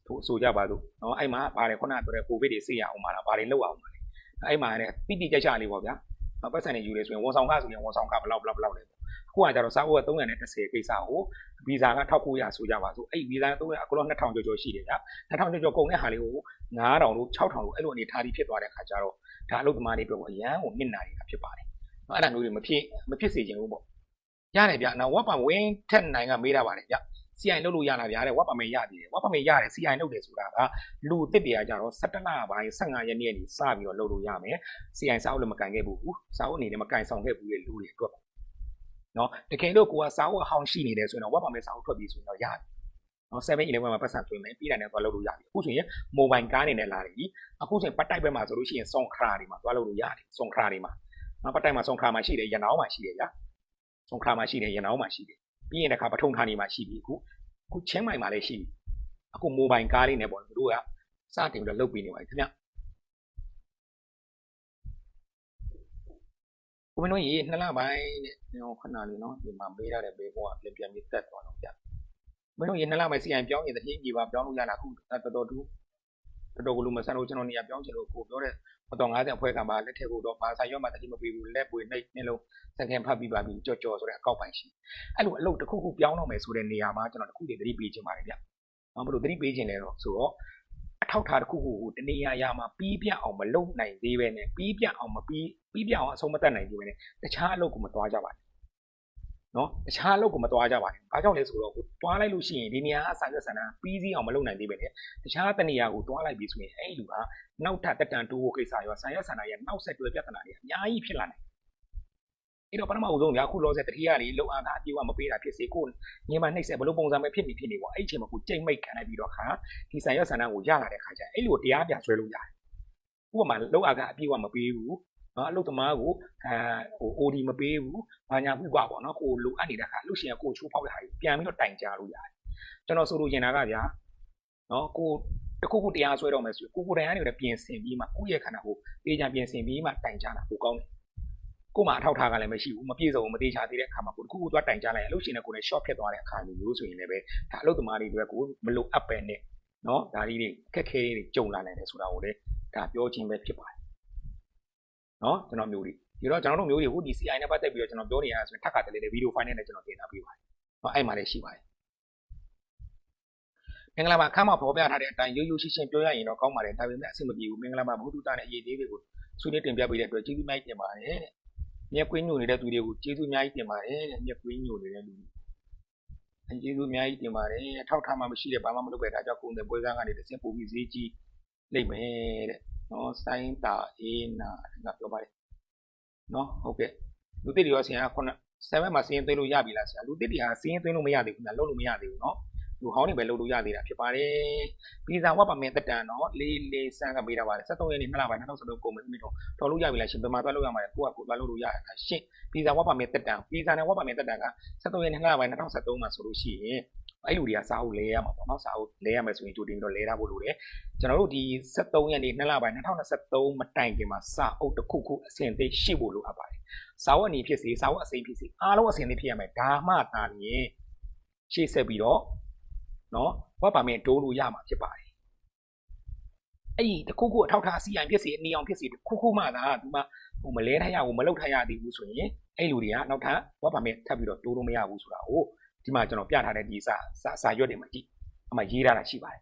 ဆိုဆိုကြပါစို့နော်အဲ့မှာဗါတယ်ခုနကပြောတဲ့ကိုဗစ်တွေဆေးရအောင်ပါလားဗါတွေလောက်အောင်ပါလေအဲ့မှာလည်းတိတိကျကျလေးပေါ့ဗျာနော်ပတ်စံနေယူလေဆိုရင်ဝန်ဆောင်ခဆိုရင်ဝန်ဆောင်ခဘယ်လောက်ဘယ်လောက်ဘယ်လောက်လဲပေါ့အခုကကြတော့စာအုပ်က330ကိစ္စကိုဗီဇာက1900ဆိုကြပါစို့အဲ့ဗီဇာ300အကလော2000ကျော်ကျော်ရှိတယ်ဗျာ2000ကျော်ကျော်ကုန်တဲ့ဟာလေးကို9000လို့6000လို့အဲ့လိုအနေထားပြီးဖြစ်သွားတဲ့ခါကျတော့ဒါအလုပ်သမားတွေအတွက်ကိုအရန်ကိုနစ်နာနေတာဖြစ်ပါတယ်နော်အဲ့ဒါမျိုးတွေမဖြစ်မဖြစ်စေချင်ဘူးပေါ့ရတယ်ဗျာနော်ဝက်ပံဝင်းထက်နိုင်ကမေးတာပါတယ်ဗျ CI လုပ်လို့ရလားဗျာတဲ့ဝက်ပါမေရသေးတယ်ဝက်ပါမေရတယ် CI လုပ်တယ်ဆိုတာကလူတစ်တရာကြတော့17လပိုင်း15ရက်နေ့ကနေစပြီးတော့လုပ်လို့ရမယ် CI စာအုပ်လည်းမကန်ခဲ့ဘူးစာအုပ်အနေနဲ့မကန်ဆောင်ခဲ့ဘူးရဲ့လူတွေအတွက်နော်တကယ်လို့ကိုကစာအုပ်အဟောင်းရှိနေတယ်ဆိုရင်တော့ဝက်ပါမေစာအုပ်ထွက်ပြီးဆိုရင်တော့ရတယ်နော်7-11မှာပတ်စံသွင်းမယ်ပြီးတာနဲ့သွားလုပ်လို့ရတယ်အခုဆိုရင် mobile ကားနေနဲ့လာတယ်ကြီးအခုဆိုရင်ပတ်တိုက်ဘက်မှာဆိုလို့ရှိရင်စုံခရာတွေမှာသွားလုပ်လို့ရတယ်စုံခရာတွေမှာနော်ပတ်တိုက်မှာစုံခရာမှာရှိတယ်ရနောင်းမှာရှိတယ်ဗျာစုံခရာမှာရှိတယ်ရနောင်းမှာရှိတယ် ပြီးရင်တခါပထုံဌာနီမှာရှိပြီအခုအခုချင်းမိုင်မှာလည်းရှိပြီအခု mobile ကားလေးနဲ့ပေါ့သူတို့ကစတင်ပြီးတော့လုပ်ပြီးနေပါပြီခင်ဗျကိုမင်းတို့ရေနှစ်လပိုင်းနဲ့ဟိုခဏလေးနော်ဒီမှာမေးရတဲ့ဘေးဘောကပြန်ပြန်ပြီးတက်သွားတော့ဗျမင်းတို့ရေနှစ်လပိုင်းစီအိုင်ပြောင်းရင်တတိယကြီးပါပြောင်းလို့ရတာအခုတော်တော်တူတော်တော်ကလူမဆန်လို့ကျွန်တော်နေရာပြောင်းချင်လို့ကိုပြောတဲ့ မတော်90အဖွဲကမှလက်ထက်ကိုတော့ဘာဆိုင်ရောမှတတိမပေးဘူးလက်ပွေနှိပ်နှလုံးစကန်ဖတ်ပြီးပါပြီကြော်ကြော်ဆိုတဲ့အကောက်ပိုင်ရှိအဲ့လိုအလုပ်တစ်ခုခုပြောင်းတော့မယ်ဆိုတဲ့နေရာမှာကျွန်တော်တစ်ခုတည်းသတိပေးချင်ပါတယ်ဗျ။ဘာလို့သတိပေးချင်လဲတော့ဆိုတော့အထောက်ထားတစ်ခုခုကိုတနေရာရာမှာပြီးပြအောင်မလုပ်နိုင်သေးပဲနဲ့ပြီးပြအောင်မပြီးပြီးပြအောင်အဆုံးမတတ်နိုင်သေးပဲနဲ့တခြားအလုပ်ကိုမသွားကြပါနဲ့။ နော်တခြားအလုပ်ကိုမသွားကြပါနဲ့။ဘာကြောင့်လဲဆိုတော့ကိုသွားလိုက်လို့ရှိရင်ဒီနေရာအဆိုင်ရဆန္ဒပြီးစီးအောင်မလုပ်နိုင်သေးပဲနဲ့တခြားတနေရာကိုသွားလိုက်ပြီဆိုရင်အဲ့ဒီလူကနောက်ထပ်တက်တန်တိုးဖို့ကိစ္စရောဆိုင်ရဆန္ဒရဲ့နောက်ဆက်တွဲပြဿနာတွေအများကြီးဖြစ်လာနိုင်အဲ့တော့ပထမဦးဆုံးညာခုလောဆယ်တတိယလေးလုံအားကအပြေးဝမပေးတာဖြစ်စေကိုညင်မနှိပ်ဆက်ဘလို့ပုံစံပဲဖြစ်နေဖြစ်နေပေါ့အဲ့အချိန်မှာကိုကြိတ်မိတ်ခံလိုက်ပြီးတော့ခါဒီဆိုင်ရဆန္ဒကိုရလာတဲ့ခါကျအဲ့လိုတရားပြန်ဆွဲလို့ရတယ်ဥပမာလုံအားကအပြေးဝမပေးဘူး နော်အလုတ်သမားကိုအဲဟို OD မပေးဘူးဘာညာဘူးကွာပေါ့နော်ကိုလိုအပ်နေတဲ့ခါလူရှင်ကကိုချိုးဖောက်တဲ့ဟာကြီးပြန်ပြီးတော့တိုင်ကြလို့ရတယ်ကျွန်တော်ဆိုလို့ရင်တာကဗျာနော်ကိုတခုခုတရားဆွဲတော့မယ်ဆိုကိုကိုတိုင်ကနေလည်းပြင်ဆင်ပြီးမှကိုယ့်ရဲ့ခန္ဓာကိုတေးချပြင်ဆင်ပြီးမှတိုင်ကြတာပိုကောင်းတယ်ကို့မှာအထောက်ထားကလည်းမရှိဘူးမပြည့်စုံဘူးမသေးချာသေးတဲ့အခါမှာကိုတခုခုသွားတိုင်ကြလိုက်အလုပ်ရှင်နဲ့ကိုယ်နဲ့ short ဖြစ်သွားတဲ့အခါမျိုးဆိုရင်လည်းပဲဒါအလုပ်သမားတွေအတွက်ကိုမလိုအပ်ပဲနဲ့နော်ဒါလေးတွေအခက်ခဲတွေကြုံလာနိုင်တယ်ဆိုတာကိုလည်းဒါပြောချင်းပဲဖြစ်ပါတယ် နော်ကျွန်တော်မျိုးတွေဒီတော့ကျွန်တော်တို့မျိုးတွေဟိုဒီ CI နဲ့ပတ်သက်ပြီးတော့ကျွန်တော်ပြောနေရဆိုရင်ထပ်ခါတလေလေဗီဒီယိုဖိုင်နဲ့ကျွန်တော်တင်ထားပေးပါတယ်နော်အဲ့မှာလည်းရှိပါတယ်မင်္ဂလာပါခမ်းမှာပေါ်ပြထားတဲ့အတိုင်းရိုးရိုးရှင်းရှင်းပြောရရင်တော့ကောင်းပါတယ်ဒါပေမဲ့အဆင်မပြေဘူးမင်္ဂလာပါဘုဒ္ဓတာနဲ့အရေးသေးတွေကိုဆွေးနွေးတင်ပြပေးတဲ့အတွက်ကျေးဇူးများတင်ပါတယ်တဲ့မျက်ကွင်းညိုနေတဲ့သူတွေကိုကျေးဇူးအများကြီးတင်ပါတယ်တဲ့မျက်ကွင်းညိုနေတဲ့လူတွေကျေးဇူးအများကြီးတင်ပါတယ်အထောက်ထားမှမရှိတဲ့ဘာမှမလုပ်ခဲ့တာကြောင့်ကိုယ်နဲ့ပွဲစားကနေတစ်ဆင့်ပို့ပြီးဈေးကြီးလိမ့်မယ်တဲ့ နော်စိုင်းတာအေးနာကပြောပါတယ်နော်ဟုတ်ကဲ့လူတစ်တွေရောဆင်ကခုန7မှာစင်းသွင်းလို့ရပြီလားဆရာလူတစ်တွေဟာစင်းသွင်းလို့မရသေးဘူးလားလုံးလို့မရသေးဘူးနော်လူဟောင်းတွေပဲလုပ်လို့ရသေးတာဖြစ်ပါတယ်ဗီဇာဝတ်ပါမယ်တက်တန်နော်လေးလေးစမ်းကပေးတာပါတယ်73ရက်နေ့နှစ်လပိုင်း2019ကုန်မယ်မိတော့တော်လို့ရပြီလားရှင်ဘယ်မှာသွားလို့ရမှာလဲကိုကကိုသွားလို့လို့ရတာရှင့်ဗီဇာဝတ်ပါမယ်တက်တန်ဗီဇာနဲ့ဝတ်ပါမယ်တက်တန်က73ရက်နေ့နှစ်လပိုင်း2023မှာဆိုလို့ရှိရင် အဲ့လူတွေကစာအုပ်လဲရမှာပေါ့နော်စာအုပ်လဲရမယ်ဆိုရင်ကြိုတင်ပြီးတော့လဲထားဖို့လိုတယ်ကျွန်တော်တို့ဒီ73ရက်နေ့နှစ်လပိုင်း2023မတိုင်ခင်မှာစာအုပ်တစ်ခုခုအဆင်သင့်ရှိဖို့လိုအပ်ပါတယ်စာအုပ်အနေဖြစ်စေစာအုပ်အစိမ်းဖြစ်စေအားလုံးအဆင်သင့်ဖြစ်ရမယ်ဒါမှသာလျှင်ရှေ့ဆက်ပြီးတော့နော်ဝက်ပါမင်တိုးလို့ရမှာဖြစ်ပါတယ်အဲ့ဒီတခုခုအထောက်ထားအစီအံဖြစ်စီအနီအောင်ဖြစ်စီတခုခုမှသာဒီမှာဟိုမလဲထားရဘူးမလောက်ထားရသေးဘူးဆိုရင်အဲ့လူတွေကနောက်ထပ်ဝက်ပါမင်ထပ်ပြီးတော့တိုးလို့မရဘူးဆိုတာကို ဒီမှာကျွန်တော်ပြထားတဲ့ဒီစာစာရွက်တွေမှာကြည့်အမှရေးထားတာရှိပါတယ်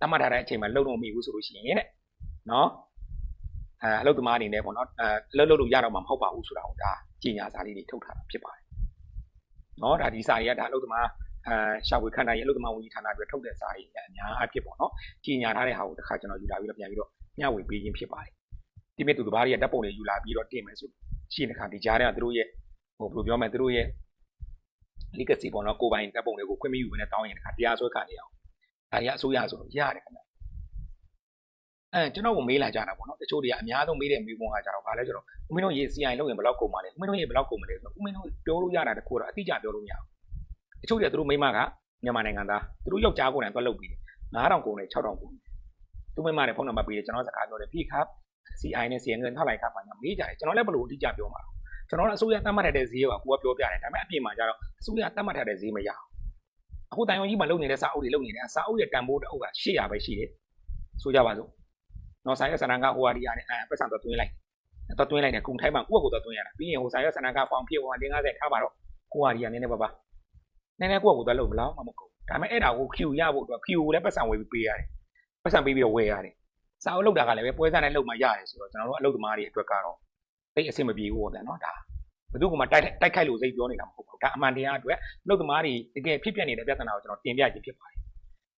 တတ်မှတ်ထားတဲ့အချိန်မှာလုံလို့မရဘူးဆိုလို့ရှိရင်တဲ့နော်အဲအလုပ်သမားအနေနဲ့ပေါ့နော်အဲလှုပ်လှုပ်လို့ရတော့မှာမဟုတ်ပါဘူးဆိုတာကိုဒါကြီးညာစာလေးတွေထုတ်ထားတာဖြစ်ပါတယ်နော်ဒါဒီစာတွေကဒါအလုပ်သမားအဲရှာဖွေခန့်တိုင်းရဲ့အလုပ်သမားဝန်ကြီးဌာနအတွက်ထုတ်တဲ့စာရေးအများအဖြစ်ပေါ့နော်ကြီးညာထားတဲ့ဟာကိုတစ်ခါကျွန်တော်ယူလာပြီးတော့ပြန်ပြီးတော့မျှဝေပေးခြင်းဖြစ်ပါတယ်ဒီမဲ့သူတစ်ပါးရဲ့တပ်ပုံတွေယူလာပြီးတော့တင်မယ်ဆိုရှိတဲ့ခါဒီကြားထဲကသူတို့ရဲ့ဟိုဘယ်လိုပြောမလဲသူတို့ရဲ့ legacy ပေါ့နော်ကိုပိုင်တပ်ပုံတွေကိုခွင့်မယူဘဲနဲ့တောင်းရင်တခါတရားစွဲခံနေအောင်ဒါရအစိုးရဆိုတော့ရတယ်ခင်ဗျအဲကျွန်တော်ကမေးလာကြတာပေါ့နော်တချို့တွေကအများဆုံးမေးတဲ့မေးခွန်းကကြတော့ဘာလဲဆိုတော့ဦးမင်းတို့ရေ CI လောက်ရင်ဘယ်လောက်ကုန်ပါလဲဦးမင်းတို့ရေဘယ်လောက်ကုန်မလဲဆိုတော့ဦးမင်းတို့ပြောလို့ရတာတခုတော့အတိအကျပြောလို့မရဘူးတချို့တွေကသူတို့မိမကမြန်မာနိုင်ငံသားသူတို့ယောက်ျားကိုယ်တိုင်သွားလုပ်ပြီးတယ်9000ကုန်တယ်6000ကုန်တယ်သူမိမနဲ့ဖုန်းနံပါတ်ပေးတယ်ကျွန်တော်စကားပြောတယ်ပြီခါ CI နဲ့ CN နဲ့ထောက်လိုက်ခါပါညာမေးကြတယ်ကျွန်တော်လည်းဘယ်လိုအတိအကျပြောမှာလဲ ကျွန်တော်တို့အစိုးရတတ်မှတ်တဲ့ဈေးကကိုကပြောပြတယ်ဒါပေမဲ့အပြင်မှာကျတော့အစိုးရတတ်မှတ်တဲ့ဈေးမရအောင်အခုတန်ယုံကြီးမှာလုံနေတဲ့စာအုပ်တွေလုံနေတဲ့စာအုပ်ရဲ့တန်ဖိုးတစ်အုပ်က800ပဲရှိတယ်ဆိုကြပါစို့နော်ဆိုင်ရဆန္ဒကဟိုဟာဒီဟာနဲ့အဲပတ်စံတော့တွင်းလိုက်တော့တွင်းလိုက်တယ်ကုံထိုင်းမှာကိုယ့်ကိုယ်တော့တွင်းရတာပြီးရင်ဟိုဆိုင်ရဆန္ဒကဖောင်ဖြစ်ဟိုဟာ50ထားပါတော့ကိုဟာဒီဟာနည်းနည်းပါပါနည်းနည်းကိုယ့်ကိုယ်တော့လုံမလားမမကုန်ဒါပေမဲ့အဲ့ဒါကို Q ရဖို့အတွက် Q ကိုလည်းပတ်စံဝေပြီးပေးရတယ်ပတ်စံပေးပြီးတော့ဝယ်ရတယ်စာအုပ်လောက်တာကလည်းပဲပွဲစားနဲ့လုံမှရတယ်ဆိုတော့ကျွန်တော်တို့အလုပ်သမားတွေအတွက်ကတော့ တိတ်အဆင်မပြေဘူးပေါ့ဗျာနော်ဒါဘယ်သူကမှတိုက်တိုက်ခိုက်လို့စိတ်ပြောနေတာမဟုတ်ဘူးဒါအမှန်တရားအတွက်အလုပ်သမားတွေတကယ်ဖြစ်ပျက်နေတဲ့ပြဿနာကိုကျွန်တော်တင်ပြခြင်းဖြစ်ပါတယ်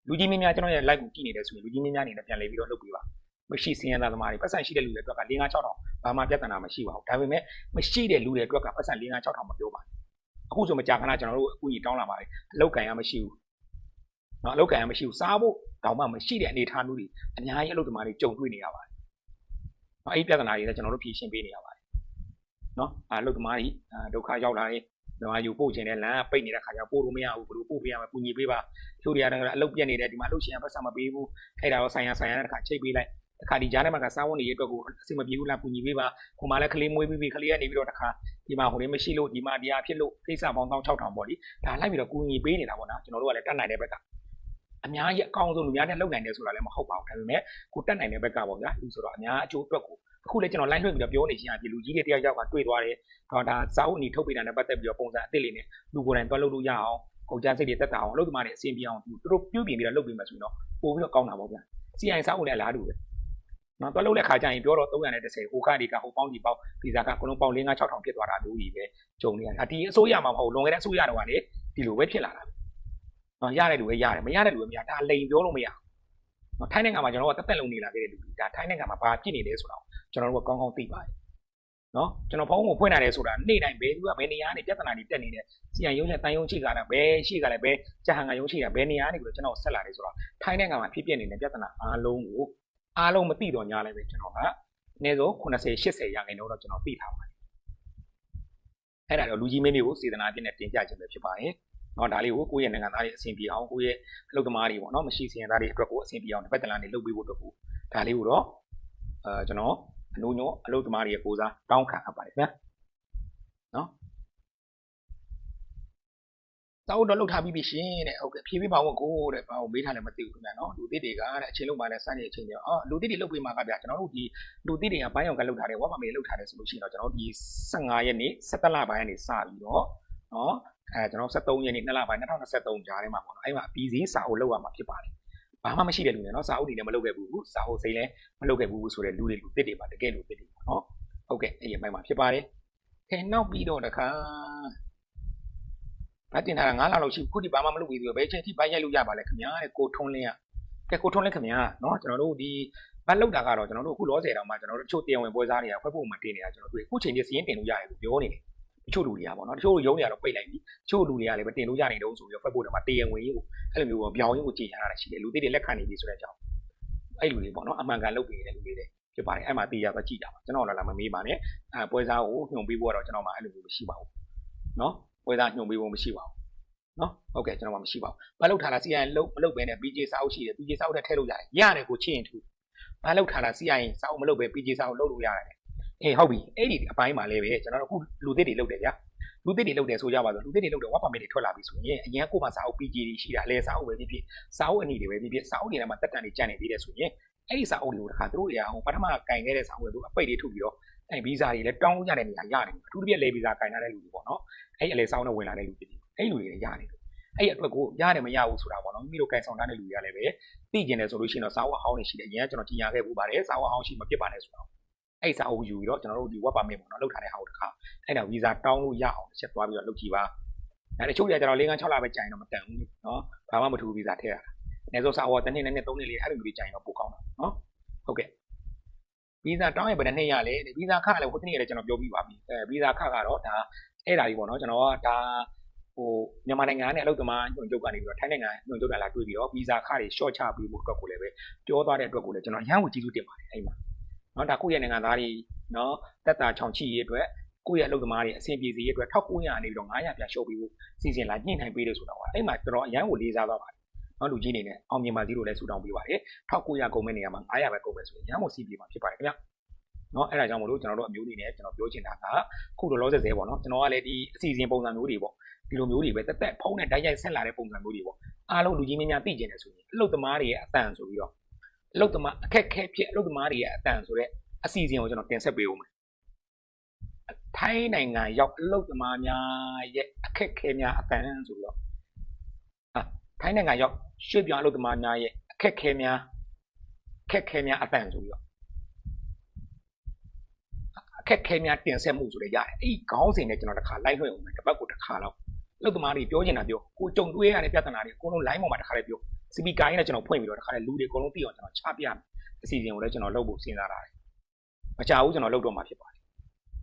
လူကြီးမင်းများကျွန်တော်ရဲ့ live ကိုကြည့်နေတယ်ဆိုရင်လူကြီးမင်းများအနေနဲ့ပြန်လည်ပြီးတော့လုပ်ပေးပါမရှိစင်ရသားသမားတွေပတ်စံရှိတဲ့လူတွေအတွက်က၄၅6ထောင်ဘာမှပြဿနာမရှိပါဘူးဒါပေမဲ့မရှိတဲ့လူတွေအတွက်ကပတ်စံ၄၅6ထောင်မပြောပါဘူးအခုဆိုမကြာခဏကျွန်တော်တို့အခုကြီးတောင်းလာပါတယ်အလောက်ကန်ရမရှိဘူးနော်အလောက်ကန်ရမရှိဘူးစားဖို့တောင်မှမရှိတဲ့အနေအထားမျိုးတွေအများကြီးအလုပ်သမားတွေကြုံတွေ့နေရပါတယ်။အဲ့ဒီပြဿနာတွေလည်းကျွန်တော်တို့ဖြေရှင်းပေးနေရပါတယ်။ နော်အလုပ်သမားတွေဒုက္ခရောက်လာတယ်။ဒီမှာယူပို့ခြင်းနဲ့လမ်းပိတ်နေတဲ့ခါကျပို့လို့မရဘူးဘယ်လိုပို့ပေးရမလဲပူညီပေးပါ။ချို့တွေကတော့အလုပ်ပြတ်နေတယ်ဒီမှာအလုပ်ရှင်ကပတ်စံမပေးဘူး။အဲ့ဒါတော့ဆိုင်ရဆိုင်ရတဲ့ခါချိတ်ပေးလိုက်။တခါဒီကြားထဲမှာကစားဝတ်နေရေးအတွက်ကိုအဆင်မပြေဘူးလားပူညီပေးပါ။ခုမှလည်းကလေးမွေးပြီးပြီကလေးကနေပြီးတော့တခါဒီမှာဟိုလေးမရှိလို့ဒီမှာတရားဖြစ်လို့ကိစ္စပေါင်း16000ပေါ့လေ။ဒါလိုက်ပြီးတော့ကူညီပေးနေတာပေါ့နော်ကျွန်တော်တို့ကလည်းတတ်နိုင်တဲ့ဘက်ကအများကြီးအကောင်းဆုံးလူများနဲ့လုပ်နိုင်တယ်ဆိုတာလည်းမဟုတ်ပါဘူးဒါပေမဲ့ကိုတက်နိုင်တဲ့ဘက်ကပေါ့ဗျာလူဆိုတော့အများအကျိုးအတွက်ကို အခုလည်းကျွန်တော် line လွှင့်ပြီးတော့ပြောနေချင်တာဒီလူကြီးတွေတယောက်ယောက်ကတွေ့သွားတယ်တော့ဒါစာအုပ်အနီထုတ်ပေးတာနဲ့ပတ်သက်ပြီးတော့ပုံစံအသစ်လေးနဲ့လူကိုယ်တိုင်တွားလုပ်လို့ရအောင်ကုန်ကြစိတ်တွေတက်တာအောင်အလုပ်သမားတွေအဆင်ပြေအောင်သူတို့ပြုပြင်ပြီးတော့လုပ်ပေးမှဆိုရင်တော့ပို့ပြီးတော့ကောင်းတာပေါ့ဗျာ CI စာအုပ်လည်းအလားတူပဲနော်တွားလုပ်တဲ့ခါကျရင်ပြောတော့330ဟိုခါဒီကဟိုပေါင်းဒီပေါင်းဗီဇာကအကုန်လုံးပေါင်း5 6 6000ဖြစ်သွားတာမျိုးကြီးပဲဂျုံနေရတယ်အတီးအစိုးရမှာမဟုတ်လွန်ခဲ့တဲ့အစိုးရတော့ကလေဒီလိုပဲဖြစ်လာတာနော်ရတဲ့လူပဲရတယ်မရတဲ့လူပဲမရဒါလိန်ပြောလို့မရ နော်ထိုင်းနိုင်ငံမှာကျွန်တော်ကတက်တက်လုံးနေလာခဲ့တဲ့လူတွေဒါထိုင်းနိုင်ငံမှာဘာဖြစ်နေလဲဆိုတော့ကျွန်တော်တို့ကကောင်းကောင်းသိပါတယ်နော်ကျွန်တော်ဖုန်းကိုဖွင့်နိုင်တယ်ဆိုတာနေ့တိုင်းပဲသူကဘယ်နေရာနေပြဿနာတွေတက်နေတယ်စီယံရုံးချက်တန်ရုံးချိကတာဘယ်ရှိကလည်းဘယ်ကြာဟန်ကရုံးချိကဘယ်နေရာနေပြီးတော့ကျွန်တော်ဆက်လာတယ်ဆိုတော့ထိုင်းနိုင်ငံမှာဖြစ်ပြနေတဲ့ပြဿနာအားလုံးကိုအားလုံးမသိတော့ညာလည်းပဲကျွန်တော်ကအနည်းဆုံး80 80ရာခိုင်နှုန်းတော့ကျွန်တော်သိထားပါတယ်အဲ့ဒါတော့လူကြီးမင်းမျိုးကိုစေတနာအဖြစ်နဲ့တင်ပြခြင်းပဲဖြစ်ပါတယ် နော်ဒါလေးကိုကိုယ့်ရဲ့နိုင်ငံသားတွေအဆင်ပြေအောင်ကိုယ့်ရဲ့အလုပ်သမားတွေပေါ့နော်မရှိစင်ရသားတွေအတွက်ကိုအဆင်ပြေအောင်တစ်ဖက်တစ်လမ်းတွေလုပ်ပေးဖို့အတွက်ကိုဒါလေးကိုတော့အဲကျွန်တော်အလို့ညောအလုပ်သမားတွေရဲ့ကိုစားတောင်းခံအပ်ပါတယ်ဗျာနော်တောက်တော့လောက်ထားပြီးပြီရှင်တဲ့ဟုတ်ကဲ့ဖြေးပေးပါဦးကိုတဲ့ဘာကိုမေးထားလဲမသိဘူးခင်ဗျာနော်လူသစ်တွေကတဲ့အချိန်လုံးပါလဲစနေအချိန်တွေအော်လူသစ်တွေလောက်ပေးမှာကဗျာကျွန်တော်တို့ဒီလူသစ်တွေကဘိုင်းအောင်ကလောက်ထားတယ်ဝါမမေလောက်ထားတယ်ဆိုလို့ရှိရင်တော့ကျွန်တော်ဒီ15ရက်နေ့17လပိုင်းကနေစပြီးတော့နော် အဲကျွန်တော်73ရက်နေ့2လပိုင်း2023ကြားထဲမှာပေါ့နော်အဲ့မှာအပြီးစီးစာအုပ်လောက်ရမှာဖြစ်ပါတယ်ဘာမှမရှိတဲ့လူတွေနော်စာအုပ်တွေလည်းမလုပ်ခဲ့ဘူးစာအုပ်စိမ်းလည်းမလုပ်ခဲ့ဘူးဆိုတဲ့လူတွေလူသစ်တွေပါတကယ်လူသစ်တွေပေါ့နော်ဟုတ်ကဲ့အဲ့ဒီအပိုင်းမှာဖြစ်ပါတယ်ခဲနောက်ပြီးတော့တခါဗတ်တင်ထားတာ9လလောက်ရှိခုဒီဘာမှမလုပ်ပြီးသေးဘူးဘယ်ချိန်ထိဘိုင်းရိုက်လို့ရပါလဲခင်ဗျာတဲ့ကိုထွန်းလင်းကကဲကိုထွန်းလင်းခင်ဗျာနော်ကျွန်တော်တို့ဒီဘတ်လောက်တာကတော့ကျွန်တော်တို့အခုလောဆယ်တောင်မှကျွန်တော်တို့ချို့တရားဝင်ပွဲစားတွေကခွဲဖို့မှတင်နေတာကျွန်တော်တို့အခုချိန်ကြီးစီးရင်တင်လို့ရတယ်လို့ပြောနေတယ် တချို့လူတွေကပေါ့နော်တချို့ရုံးတွေကတော့ပိတ်လိုက်ပြီတချို့လူတွေကလည်းမတင်လို့ရနေတော့ဆိုပြီးတော့ဖက်ဖို့တော့မှတရားဝင်ကြီးကိုအဲ့လိုမျိုးပေါ့ပြောင်းရင်းကိုကြည်ရတာရှိတယ်လူတွေတွေလက်ခံနေပြီဆိုတဲ့အကြောင်းအဲ့လူတွေပေါ့နော်အမှန်ကန်လုပ်ပြီးနေတဲ့လူတွေတွေဖြစ်ပါတယ်အဲ့မှာတေးရသွားကြည့်ကြပါကျွန်တော်လည်းမမေးပါနဲ့အဲပွဲစားကိုညွှန်ပေးဖို့တော့ကျွန်တော်မှအဲ့လိုမျိုးမရှိပါဘူးနော်ပွဲစားညွှန်ပေးဖို့မရှိပါဘူးနော်ဟုတ်ကဲ့ကျွန်တော်မှမရှိပါဘူးဘာလို့ထားတာ CI လုံးမလုပ်ဘဲနဲ့ PJ စာအုပ်ရှိတယ် PJ စာအုပ်ထဲထည့်လို့ရတယ်ရတယ်ကိုချင်းရင်ထူဘာလို့ထားတာ CI စာအုပ်မလုပ်ဘဲ PJ စာအုပ်လုပ်လို့ရတယ် အေးဟုတ်ပြီအဲ့ဒီအပိုင်းမှာလည်းပဲကျွန်တော်တို့အခုလူသစ်တွေလုပ်တယ်ဗျာလူသစ်တွေလုပ်တယ်ဆိုကြပါစို့လူသစ်တွေလုပ်တယ်ဝါပါမစ်တွေထွက်လာပြီဆိုရင်အရင်ကိုမှစာအုပ် PG တွေရှိတာအလဲစာအုပ်ပဲဖြစ်ဖြစ်စာအုပ်အနီတွေပဲဖြစ်ဖြစ်စာအုပ်တွေထဲမှာတက်တန်တွေကြံ့နေသေးတယ်ဆိုရင်အဲ့ဒီစာအုပ်တွေကိုတခါသူတို့တွေကဟိုပထမကင်ခဲ့တဲ့စာအုပ်တွေကိုအပိတ်လေးထုတ်ပြီးတော့အဲ့ဗီဇာတွေလည်းတောင်းလို့ရတဲ့နေရာရတယ်အထူးသဖြင့်လေဗီဇာကင်ထားတဲ့လူတွေပေါ့နော်အဲ့အလဲစာအုပ်နဲ့ဝင်လာတဲ့လူတွေအဲ့လူတွေလည်းရတယ်အဲ့အတွက်ကိုရတယ်မရဘူးဆိုတာပေါ့နော်မိမိတို့ကင်ဆောင်ထားတဲ့လူတွေကလည်းပဲသိကျင်တယ်ဆိုလို့ရှိရင်တော့စာအုပ်အဟောင်းတွေရှိတယ်အရင်ကကျွန်တော်ကြီးညာခဲ့ပူပါတယ်စာအုပ်အဟောင်းရှိမဖြစ်ပါနဲ့ဆိုတော့ အဲ့စာအုပ်ယူပြီးတော့ကျွန်တော်တို့ဒီ web permit ပေါ့နော်လောက်ထားတဲ့ဟာကိုတခါအဲ့ဒါဗီဇာတောင်းလို့ရအောင်တစ်ချက်သွားပြီးတော့လုပ်ကြည့်ပါဒါတချို့ကြကျွန်တော်၄၅6လပဲကြာရင်တော့မတန်ဘူးနော်ဘာမှမထူဗီဇာထည့်ရတာအနည်းဆုံးစာအုပ်တစ်နှစ်နဲ့နှစ်သုံးနှစ်လေးအဲ့လိုမျိုးကြာရင်တော့ပိုကောင်းတာနော်ဟုတ်ကဲ့ဗီဇာတောင်းရင်ဘယ်နှစ်နှစ်ရလဲဗီဇာခလည်းဟိုတနေ့လည်းကျွန်တော်ပြောပြီးပါပြီအဲဗီဇာခကတော့ဒါအဲ့ဒါကြီးပေါ့နော်ကျွန်တော်ကဒါဟိုမြန်မာနိုင်ငံနဲ့အလုပ်သမားညွှန်ချုပ်ကနေပြီးတော့ထိုင်းနိုင်ငံညွှန်ချုပ်လာတွေ့ပြီးတော့ဗီဇာခတွေ short ချပေးဖို့အတွက်ကိုလည်းပဲပြောသွားတဲ့အတွက်ကိုလည်းကျွန်တော်ရန်ကိုကျေးဇူးတင်ပါတယ်အဲ့မှာ နော်ဒါကိုယ့်ရဲ့နိုင်ငံသားတွေနော်တက်တာချောင်ချီရေးအတွက်ကိုယ့်ရဲ့အလုပ်သမားတွေအဆင်ပြေစေရေးအတွက်1900နေပြီးတော့900ပြန်လျှော့ပေးဖို့စီစဉ်လာညှိနှိုင်းပေးတယ်ဆိုတော့အဲ့မှာကျွန်တော်အရန်ကိုလေးစားသွားပါတယ်ော်လူကြီးနေနဲ့အောင်မြင်ပါစေလို့လည်းဆုတောင်းပေးပါရစေ1900ကုန်မဲ့နေရာမှာ900ပဲကုန်မဲ့ဆိုရင်ရမ်းမစီပြေမှာဖြစ်ပါတယ်ခင်ဗျနော်အဲ့ဒါကြောင့်မလို့ကျွန်တော်တို့အမျိုးတွေနဲ့ကျွန်တော်ပြောချင်တာကခုတော့လောဆယ်ဆဲပေါ့နော်ကျွန်တော်ကလည်းဒီအစီအစဉ်ပုံစံမျိုးတွေပေါ့ဒီလိုမျိုးတွေပဲတက်တက်ဖုံးနဲ့တိုက်ရိုက်ဆက်လာတဲ့ပုံစံမျိုးတွေပေါ့အားလုံးလူကြီးများများသိကျင်တယ်ဆိုရင်အလုပ်သမားတွေရဲ့အတန်ဆိုပြီးတော့ အလုတ်သမားအခက်ခဲဖြစ်အလုတ်သမားတွေရဲ့အတန်ဆိုတဲ့အစီအစဉ်ကိုကျွန်တော်တင်ဆက်ပေးဦးမယ်ထိုင်းနိုင်ငံရောက်အလုတ်သမားများရဲ့အခက်ခဲများအတန်ဆိုပြီးတော့ဟာထိုင်းနိုင်ငံရောက်ရွှေ့ပြောင်းအလုတ်သမားများရဲ့အခက်ခဲများအခက်ခဲများအတန်ဆိုပြီးတော့အခက်ခဲများတင်ဆက်မှုဆိုလည်းရတယ်အဲ့ဒီခေါင်းစဉ်နဲ့ကျွန်တော်တစ်ခါ live လွှင့်အောင်မယ်တစ်ပတ်ကိုတစ်ခါတော့လုတ်သမားတွေပြောချင်တာပြောကိုကြုံတွေ့ရတဲ့ပြဿနာတွေအကုန်လုံး line ပေါ်မှာတစ်ခါလေးပြော စပီကာရင်းနဲ့ကျွန်တော်ဖွင့်ပြီးတော့တစ်ခါလေးလူတွေအကုန်လုံးသိအောင်ကျွန်တော်ချပြမယ်အစီအစဉ်ကိုလည်းကျွန်တော်လုပ်ဖို့စဉ်းစားထားတယ်မကြဘူးကျွန်တော်လုပ်တော့မှာဖြစ်ပါတယ်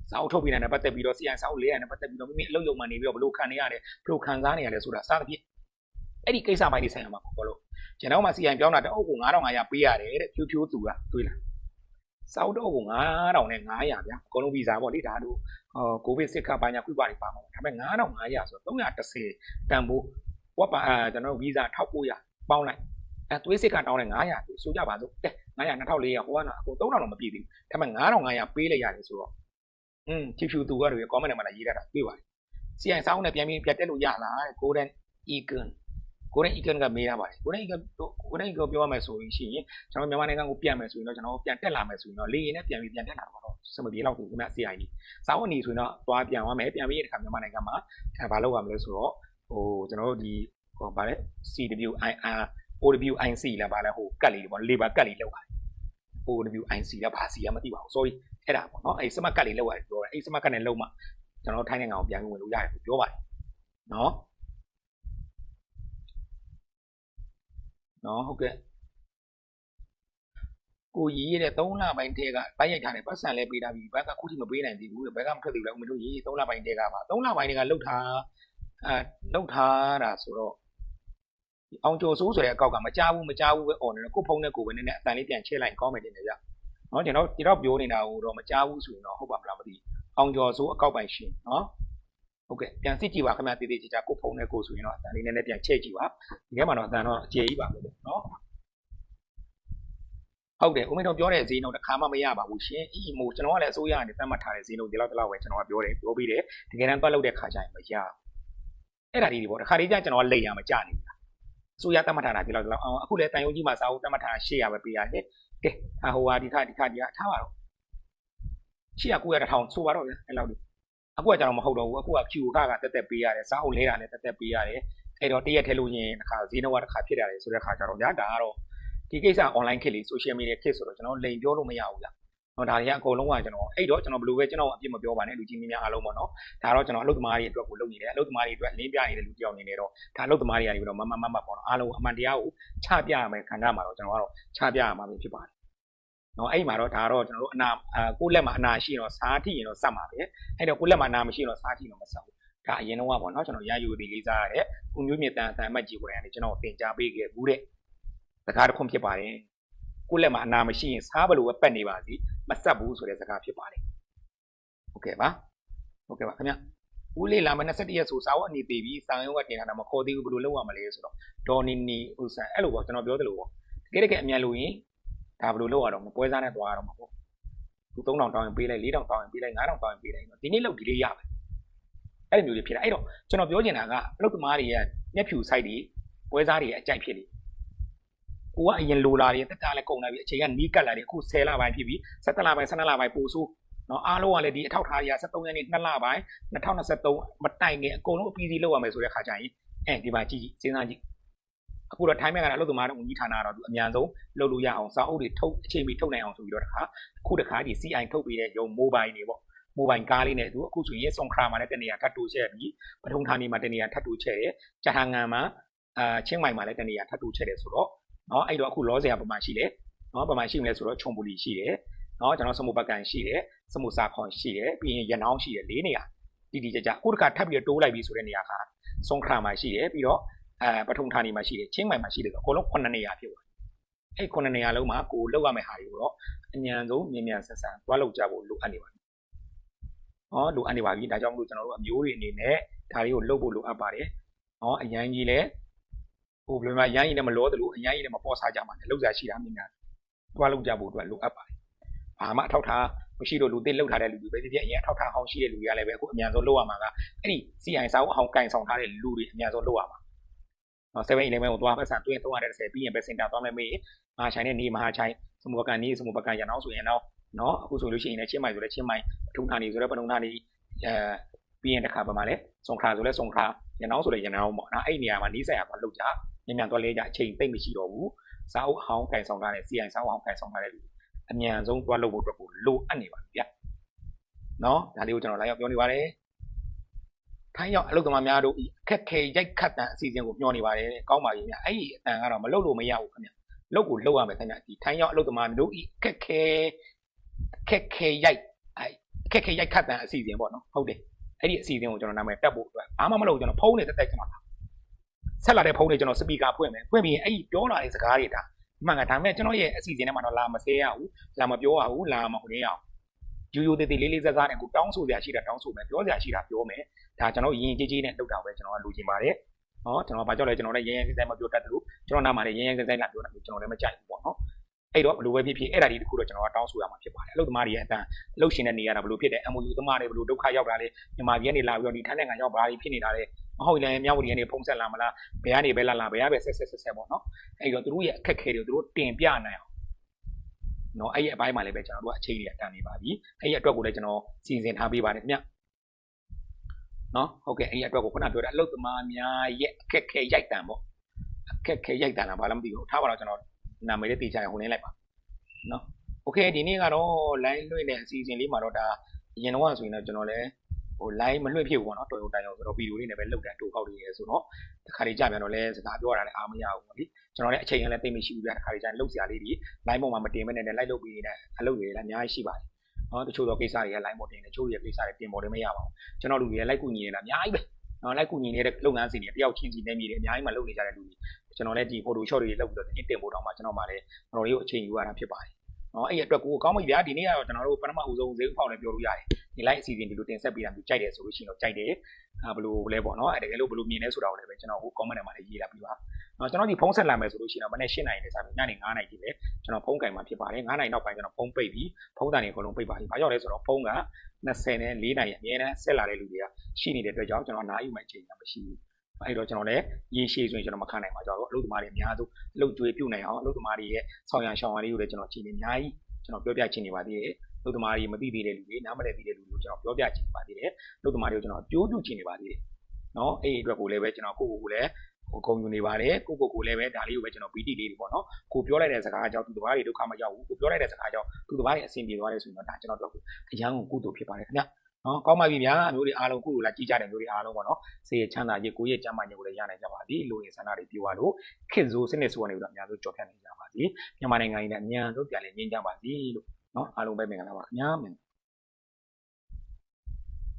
စာအုပ်ထုတ်ပြီးတဲ့ပတ်သက်ပြီးတော့ CI စာအုပ်လေးရတဲ့ပတ်သက်ပြီးတော့မိမိအလုပ်ရုံမှာနေပြီးတော့ဘယ်လိုခံနေရတယ်ဘယ်လိုခံစားနေရတယ်ဆိုတာစသဖြင့်အဲ့ဒီကိစ္စပိုင်းတွေဆိုင်ရမှာပေါ့လို့ကျွန်တော်မှ CI ပြောင်းတာတအုပ်ကို9500ပေးရတယ်တဲ့ဖြိုးဖြိုးသူကတွေးလားစောက်တော့ကို9000နဲ့900ဗျာအကုန်လုံးဗီဇာပေါ့လေဒါတို့ဟောကိုဗစ်စစ်ခဘာညာခွိပါတွေပါမှာဒါပေမဲ့9500ဆိုတော့330တန်ဖိုးဝက်ပါအာကျွန်တော်ဗီဇာ1900 ပေါင်းလိုက်အဲသွေးစစ်ကတောင်းတဲ့900ဆိုဆိုကြပါစို့တဲ့900 2400ဟိုကတော့အကုန်3000တော့မပြည့်သေးဘူးဒါပေမဲ့9500ပေးလိုက်ရတယ်ဆိုတော့อืมဖြူဖြူသူကတွေ comment မှာလည်းရေးထားတာတွေ့ပါတယ် CI စောင်းနဲ့ပြန်ပြီးပြတ်တက်လို့ရလားတဲ့ Golden Eagle Golden Eagle ကမေးတာပါတယ် Golden Eagle Golden Eagle ပြောရမယ်ဆိုရင်ရှိရင်ကျွန်တော်မြန်မာနိုင်ငံကိုပြန်မယ်ဆိုရင်တော့ကျွန်တော်ပြန်တက်လာမယ်ဆိုရင်တော့လေရင်နဲ့ပြန်ပြီးပြန်တက်လာတော့တော့စမပြေလောက်ဘူးခင်ဗျ CI ကြီးစောင်းအနေဆိုရင်တော့သွားပြန်သွားမယ်ပြန်ပြီးဒီခါမြန်မာနိုင်ငံမှာအဲဘာလုပ်ရမလဲဆိုတော့ဟိုကျွန်တော်တို့ဒီ ဟိုဗာလဲ CWIR OWIC လားဗာလဲဟိုကတ်လေးတွေပေါ့ labor ကတ်လေးလောက်ပါတယ် OWIC လားဘာစီရမသိပါဘူး sorry အဲ့ဒါပေါ့နော်အဲ့စမတ်ကတ်လေးလောက်ရတယ်ပြောတယ်အဲ့စမတ်ကတ်နဲ့လုံးမှကျွန်တော်ထိုင်းနိုင်ငံကိုပြန်ဝင်လို့ရတယ်ပြောပါတယ်နော်နော်ဟုတ်ကဲ့ကိုကြီးရဲ့3လပိုင်းတည်းကတိုက်ရိုက်ထားတယ်ပတ်စံလဲပေးတာပြီဘက်ကခုထိမပေးနိုင်သေးဘူးဘက်ကမထွက်သေးဘူးလည်းမလို့ရေး3လပိုင်းတည်းကပါ3လပိုင်းတည်းကလှုပ်ထားအဲလှုပ်ထားတာဆိုတော့ အောင်ကျော်စိုးဆိုတဲ့အကောက်ကမကြားဘူးမကြားဘူးပဲអော်နေတော့ကိုဖုံးနဲ့ကိုပဲနည်းနည်းအတန်လေးပြန်ချဲလိုက်ကောင်းမယ်တင်တယ်ဗျနော်ကျွန်တော်ဒီတော့ပြောနေတာကိုတော့မကြားဘူးဆိုရင်တော့ဟုတ်ပါမလားမသိအောင်ကျော်စိုးအကောက်ပိုင်ရှင်နော်ဟုတ်ကဲ့ပြန်စစ်ကြည့်ပါခင်ဗျာတည်တည်ချာချာကိုဖုံးနဲ့ကိုဆိုရင်တော့အတန်လေးနည်းနည်းပြန်ချဲ့ကြည့်ပါဒီထဲမှာတော့အတန်တော့အကျေကြီးပါပဲနော်ဟုတ်တယ်ဦးမင်းတို့ပြောတဲ့ဈေးနှုန်းတစ်ခါမှမရပါဘူးရှင်အီမိုကျွန်တော်ကလည်းအစိုးရကနေသတ်မှတ်ထားတဲ့ဈေးနှုန်းဒီလောက်ဒီလောက်ပဲကျွန်တော်ကပြောတယ်ပြောပြီးတယ်တကယ်တမ်းတွက်လို့တဲ့ခါကျရင်မရဘူးအဲ့ဒါလေးတွေပေါ့တစ်ခါလေးကျကျွန်တော်ကလိတ်ရမကြနေဘူး လားအစိုးရသတ်မှတ်ထားတာဒီလောက်ဒီလောက်အောင်အခုလည်းတန်ယုံကြီးမှာစာအုပ်သတ်မှတ်ထားတာ800ပဲပေးရတယ်ကဲအဟိုဟာဒီခါဒီခါဒီခါထားပါတော့800 900တစ်ထောင်ဆိုပါတော့ဗျအဲ့လောက်ဒီအခုကကျွန်တော်မဟုတ်တော့ဘူးအခုက Q ခကတက်တက်ပေးရတယ်စာအုပ်လဲတာလည်းတက်တက်ပေးရတယ်အဲ့တော့တရက်ထဲလို့ရင်တစ်ခါဈေးနှုန်းကတစ်ခါဖြစ်ရတယ်ဆိုတဲ့ခါကျတော့ညာဒါကတော့ဒီကိစ္စ online ခေတ်လေး social media ခေတ်ဆိုတော့ကျွန်တော်လိန်ပြောလို့မရဘူးဗျ။ နော်ဒါတွေကအကုန်လုံးကကျွန်တော်အဲ့တော့ကျွန်တော်ဘယ်လိုပဲကျွန်တော်အပြစ်မပြောပါနဲ့လူကြီးမင်းများအားလုံးပေါ့နော်။ဒါတော့ကျွန်တော်အလုပ်သမားတွေအတွက်ကိုလုပ်နေတယ်အလုပ်သမားတွေအတွက်လင်းပြနေတဲ့လူတစ်ယောက်အနေနဲ့တော့ဒါအလုပ်သမားတွေကနေပြီးတော့မမမမပေါ့နော်အားလုံးအမှန်တရားကိုချပြရမယ်ခန္ဓာမှာတော့ကျွန်တော်ကတော့ချပြရမှာပဲဖြစ်ပါတယ်။နော်အဲ့မှာတော့ဒါတော့ကျွန်တော်တို့အနာကိုလက်မှာအနာရှိရင်တော့စားထိရင်တော့စက်မှာပဲ။အဲ့တော့ကိုလက်မှာအနာမရှိရင်တော့စားထိတော့မဆက်ဘူး။ဒါအရင်တော့ကပေါ့နော်ကျွန်တော်ရယူသေးလေးစားရတဲ့ကုမျိုးမြင့်တန်အတန်အမှတ်ကြီးကိုလည်းကျွန်တော်တင် जा ပေးခဲ့ဘူးတဲ့။စကားတစ်ခွန်းဖြစ်ပါတယ်။ကိုယ့်လက်မှာအနာမရှိရင်စားဘလို့ပဲပတ်နေပါစီ မဆက်ဘူးဆိုတဲ့စကားဖြစ်ပါတယ်ဟုတ်ကဲ့ပါဟုတ်ကဲ့ပါခင်ဗျဦးလေးလာမ21ရက်ဆိုစာဝတ်အနေပေးပြီးစာရုံးကတင်တာမခေါ်သေးဘူးဘယ်လိုလုပ်ရမလဲဆိုတော့ဒေါ်နီနီဥဆန်အဲ့လိုပေါ့ကျွန်တော်ပြောသလိုပေါ့တကယ်တကယ်အမြန်လို့ရင်ဒါဘယ်လိုလုပ်ရတော့မပွဲစားနဲ့သွားရတော့မှာပေါ့သူ3000တောင်းရင်ပေးလိုက်4000တောင်းရင်ပေးလိုက်9000တောင်းရင်ပေးလိုက်ဒီနေ့လောက်ဒီလေးရမယ်အဲ့လိုမျိုးတွေဖြစ်တာအဲ့တော့ကျွန်တော်ပြောချင်တာကအလုပ်သမားတွေရဲ့မျက်ဖြူ site တွေပွဲစားတွေရဲ့အကြိုက်ဖြစ်နေ ကိုကအရင်လိုလာတွေတက်တာလည်းကုန်လာပြီအချိန်ကနီးကပ်လာတယ်အခု10လပိုင်းဖြစ်ပြီ17လပိုင်း17လပိုင်းပို့ဆိုးနော်အားလုံးကလည်းဒီအထောက်ထားတွေက73ရက်နေ့2လပိုင်း2023မတိုင်ခင်အကုန်လုံးအပြီးစီးလုပ်ရမယ်ဆိုတဲ့ခါကျရင်အဲဒီမှာကြည့်ကြည့်စဉ်းစားကြည့်အခုတော့ time ကအလုပ်သမားတို့ဝန်ကြီးဌာနကတော့သူအများဆုံးလုပ်လို့ရအောင်စာအုပ်တွေထုတ်အချိန်မီထုတ်နိုင်အောင်ဆိုပြီးတော့တခါအခုတခါဒီ CI ထုတ်ပြီးတဲ့ရုံ mobile တွေပေါ့မိုဘိုင်ကားလေးနဲ့သူအခုဆိုရင်စုံခရာမှာလည်းတနေရာထပ်တိုးချက်ပြီးပထုံဌာနီမှာတနေရာထပ်တိုးချက်တယ်ဂျဟာငံမှာအာချင်းမိုင်မှာလည်းတနေရာထပ်တိုးချက်တယ်ဆိုတော့ เนาะအဲ့တော့အခုလောစရာပမာရှိတယ်เนาะပမာရှိမလဲဆိုတော့ခြုံပူလီရှိတယ်เนาะကျွန်တော်စမုပကန်ရှိတယ်စမုစာခွန်ရှိတယ်ပြီးရင်ရနောင်းရှိတယ်၄နေရာတီတီကြကြအခုတစ်ခါထပ်ပြီးတိုးလိုက်ပြီဆိုတဲ့နေရာကစုံခရာမှာရှိတယ်ပြီးတော့အဲပထုံဌာနီမှာရှိတယ်ချင်းမိုင်မှာရှိတယ်ဆိုအကုန်လုံး9နေရာဖြစ်သွားအဲ့9နေရာလုံးမှာကိုလောက်ရမယ့်ဟာတွေကိုတော့အញ្ញံဆုံးမြင်မြန်ဆက်ဆံသွားလောက်ကြဖို့လိုအပ်နေပါတယ်။ဟောလိုအပ်နေပါပြီ။ဒါကြောင့်မလို့ကျွန်တော်တို့အမျိုးတွေအနေနဲ့ဒါတွေကိုလုပ်ဖို့လိုအပ်ပါတယ်။ဟောအရန်ကြီးလဲ ဟိုဘယ်မှာအရန်ကြီးလည်းမလောသလိုအရန်ကြီးလည်းမပေါ်စားကြမှာလည်းလောက်စားရှိတာမြင်များ။သွားလောက်ကြဖို့အတွက်လိုအပ်ပါတယ်။ဘာမှအထောက်ထားမရှိတော့လူသစ်လောက်ထားတဲ့လူတွေပဲဖြစ်ဖြစ်အရင်အထောက်ထားဟောင်းရှိတဲ့လူတွေကလည်းပဲအခုအများဆုံးလောက်ရမှာကအဲ့ဒီ CI စာအုပ်အဟောင်းကင်ဆောင်ထားတဲ့လူတွေအများဆုံးလောက်ရမှာနော်7-11ကိုသွားပတ်စံတွင်း330ပြီးရင်ပဲစင်တာသွားမယ်မေးမဟာချိုင်နဲ့နေမဟာချိုင်စမုပကန်နေစမုပကန်ရအောင်ဆိုရင်တော့နော်အခုဆိုလို့ရှိရင်လည်းချင်းမိုင်ဆိုလည်းချင်းမိုင်ပထုံဌာနီဆိုလည်းပထုံဌာနီအဲပြီးရင်တစ်ခါပါမှာလဲစုံခါဆိုလဲစုံခါရအောင်ဆိုလဲရအောင်ပေါ့နော်အဲ့ဒီနေရာမှာနီးစက်ရသွားလောက်ကြ ညမြန်သွားလဲကြအချိန်သိမ့်မရှိတော့ဘူးစာအုပ်အဟောင်းကင်ဆောင်ထားတဲ့ CI စာအုပ်အဟောင်းကင်ဆောင်ထားတဲ့လူအမြန်ဆုံးသွားလုပ်ဖို့အတွက်ကိုလိုအပ်နေပါပြီဗျနော်ဒါလေးကိုကျွန်တော်လာရောက်ပြောနေပါတယ်ထိုင်းရောက်အလုပ်သမားများတို့အခက်ခဲရိုက်ခတ်တန်အစီအစဉ်ကိုညှော်နေပါတယ်ကောင်းပါပြီဗျအဲ့ဒီအတန်ကတော့မလုပ်လို့မရဘူးခင်ဗျလုပ်ကိုလုပ်ရမယ်ခင်ဗျဒီထိုင်းရောက်အလုပ်သမားတို့ဤအခက်ခဲအခက်ခဲရိုက်အဲ့အခက်ခဲရိုက်ခတ်တန်အစီအစဉ်ပေါ့နော်ဟုတ်တယ်အဲ့ဒီအစီအစဉ်ကိုကျွန်တော်နာမည်တက်ဖို့အတွက်ဘာမှမလုပ်ကျွန်တော်ဖုန်းနဲ့တက်တက်ကျွန်တော်လာ ဆက်လာတဲ့ဖုန်းနဲ့ကျွန်တော်စပီကာဖွင့်မယ်ဖွင့်ပြီးရင်အဲ့ဒီပြောလာတဲ့စကားတွေဒါမှန်ကဒါပေမဲ့ကျွန်တော်ရဲ့အစီအစဉ်ထဲမှာတော့လာမဆဲရဘူးလာမပြောရဘူးလာမဟိုနေရအောင်ယူယူသေးသေးလေးလေးစားစားနဲ့ကိုတောင်းဆိုစရာရှိတာတောင်းဆိုမယ်ပြောစရာရှိတာပြောမယ်ဒါကျွန်တော်ရင်ကြီးကြီးနဲ့လုပ်တာပဲကျွန်တော်ကလူချင်ပါတယ်နော်ကျွန်တော်ဘာကြောက်လဲကျွန်တော်လည်းရရင်စမ်းမပြောတတ်တယ်လို့ကျွန်တော်နားမှာလည်းရရင်စမ်းလာပြောတာမျိုးကျွန်တော်လည်းမကြိုက်ဘူးပေါ့နော်အဲ့တော့ဘလို့ပဲဖြစ်ဖြစ်အဲ့ဒါဒီတခုတော့ကျွန်တော်ကတောင်းဆိုရမှာဖြစ်ပါတယ်အလုပ်သမားတွေရဲ့အတန်အလုပ်ရှင်တဲ့နေရာတာဘလို့ဖြစ်တယ် MOU သမားတွေဘလို့ဒုက္ခရောက်တာလဲမြန်မာပြည်ကနေလာပြီးတော့ဒီထိုင်းနိုင်ငံရောက်ဘာတွေဖြစ်နေတာလဲ မဟုတ်ရင်လည်းမြောက်ဝတီကနေဖုံးဆက်လာမလားဘယ်ကနေပဲလာလာဘယ်ကပဲဆက်ဆက်ဆက်ဆက်ပေါ့နော်အဲ့တော့သူတို့ရဲ့အခက်ခဲတွေကိုသူတို့တင်ပြနိုင်အောင်နော်အဲ့ဒီအပိုင်းမှာလည်းပဲကျွန်တော်တို့အချိန်ကြီးတန်နေပါပြီအဲ့ဒီအတွက်ကိုလည်းကျွန်တော်စီစဉ်ထားပေးပါတယ်ခင်ဗျနော်ဟုတ်ကဲ့အဲ့ဒီအတွက်ကိုခုနပြောတဲ့အလုပ်သမားများရဲ့အခက်ခဲရိုက်တန်ပေါ့အခက်ခဲရိုက်တန်တာဘာလည်းမသိဘူးထားပါတော့ကျွန်တော်နာမည်လေးတေချာရဟိုနေလိုက်ပါနော်โอเคဒီနေ့ကတော့ line လွှင့်တဲ့အစီအစဉ်လေးမှာတော့ဒါအရင်တော့ဆိုရင်တော့ကျွန်တော်လည်း ဟို line မလွှင့်ဖြစ်ဘူးပေါ့နော်တော်ရုံတိုင်အောင်ဆိုတော့ဗီဒီယိုလေးနဲ့ပဲလုပ်တာတူကောက်လေးရဲဆိုတော့တခါလေးကြာပြန်တော့လဲစကားပြောတာလည်းအားမရဘူးပေါ့လေကျွန်တော်လည်းအချိန်ကလည်းသိမရှိဘူးပြတခါလေးကြာလှုပ်စရာလေးဒီ line ပေါ်မှာမတင်မနဲ့လည်းလိုက်လုပ်ပြီးနေတဲ့အလုပ်တွေလည်းအများကြီးရှိပါတယ်နော်တချို့တော့ကိစ္စတွေက line ပေါ်တင်တယ်တချို့တွေကိစ္စတွေတင်ပေါ်တယ်မရပါဘူးကျွန်တော်လူတွေကလိုက်ကူညီနေတာအများကြီးပဲနော်လိုက်ကူညီနေတဲ့လုပ်ငန်းစဉ်တွေတယောက်ချင်းစီနေမိတယ်အများကြီးမှလုပ်နေကြတဲ့လူတွေကျွန်တော်လည်းဒီ Photoshop တွေလုပ်ပြီးတော့တင်တင်ဖို့တောင်မှကျွန်တော်မှလည်းကျွန်တော်လေးကိုအချိန်ယူရတာဖြစ်ပါတယ် နော်အဲ့ဒီအတွက်ကိုကောင်းပြီဗျာဒီနေ့ကတော့ကျွန်တော်တို့ပထမဦးဆုံးဈေးဖောက်လည်းပြောလို့ရတယ်ဒီ live အစီအစဉ်ဒီလိုတင်ဆက်ပေးတာမျိုးကြိုက်တယ်ဆိုလို့ရှိရင်တော့ကြိုက်တယ်အာဘယ်လိုလဲပေါ့နော်အဲ့တကယ်လို့ဘယ်လိုမြင်လဲဆိုတာကိုလည်းပဲကျွန်တော်ဟို comment ထဲမှာလည်းရေးလာပြီးပါနော်ကျွန်တော်ဒီဖုန်းဆက်လာမယ်ဆိုလို့ရှိရင်တော့မနေ့၈နိုင်နဲ့စပြီးညနေ9နိုင်ကြီးပဲကျွန်တော်ဖုန်းကင်မှာဖြစ်ပါတယ်9နိုင်နောက်ပိုင်းကျွန်တော်ဖုန်းပိတ်ပြီးဖုန်းတန်တွေအကုန်လုံးပိတ်ပါပြီဘာကြောင့်လဲဆိုတော့ဖုန်းက20နဲ့4နိုင်အများနဲ့ဆက်လာတဲ့လူတွေကရှိနေတဲ့အတွက်ကြောင့်ကျွန်တော်နားယူမှချိန်တာမရှိဘူး အဲ့တော့ကျွန်တော်လည်းရေရှည်ဆိုရင်ကျွန်တော်မခံနိုင်ပါကြတော့အလုပ်သမားတွေအများဆုံးအလုပ်ကြွေးပြုတ်နိုင်အောင်အလုပ်သမားတွေရဲ့ဆောင်ရံရှောင်းရံလေးကိုလည်းကျွန်တော်ချိန်နေအများကြီးကျွန်တော်ပြောပြချင်နေပါသေးတယ်လူသမားတွေမသိသေးတဲ့လူတွေနားမလည်သေးတဲ့လူတွေကိုကျွန်တော်ပြောပြချင်ပါသေးတယ်လူသမားတွေကိုကျွန်တော်အကျိုးပြုချင်နေပါသေးတယ်နော်အဲ့ဒီအတွက်ကိုလည်းပဲကျွန်တော်ကိုယ့်ကိုယ်ကိုလည်းဟိုဂုံယူနေပါတယ်ကိုကိုကိုလည်းပဲဒါလေးကိုပဲကျွန်တော် BT လေးတွေပေါ့နော်ကိုပြောလိုက်တဲ့စကားအကြောင်းသူတစ်ပါးတွေဒုက္ခမရောက်ဘူးကိုပြောလိုက်တဲ့စကားအကြောင်းသူတစ်ပါးတွေအဆင်ပြေသွားတယ်ဆိုရင်တော့ဒါကျွန်တော်တို့အရန်ကိုကုသိုလ်ဖြစ်ပါတယ်ခင်ဗျ နော်ကောင်းပါပြီဗျာအမျိုးတွေအားလုံးကုသိုလ်လာကြည့်ကြတယ်မျိုးတွေအားလုံးပေါ့နော်စေရချမ်းသာရေးကိုရဲ့ကျမ်းမာရေးကိုလည်းရနိုင်ကြပါသည်လူရင်းဆန္ဒတွေပြောရလို့ခင်ဇိုးစနစ်ဆိုကနေပြီးတော့အများဆုံးကြော်ဖြတ်နေကြပါသည်မြန်မာနိုင်ငံကြီးလည်းအများဆုံးပြန်လည်ငြိမ်းချမ်းပါသည်လို့နော်အားလုံးပဲမင်္ဂလာပါခင်ဗျာမင်္ဂလာ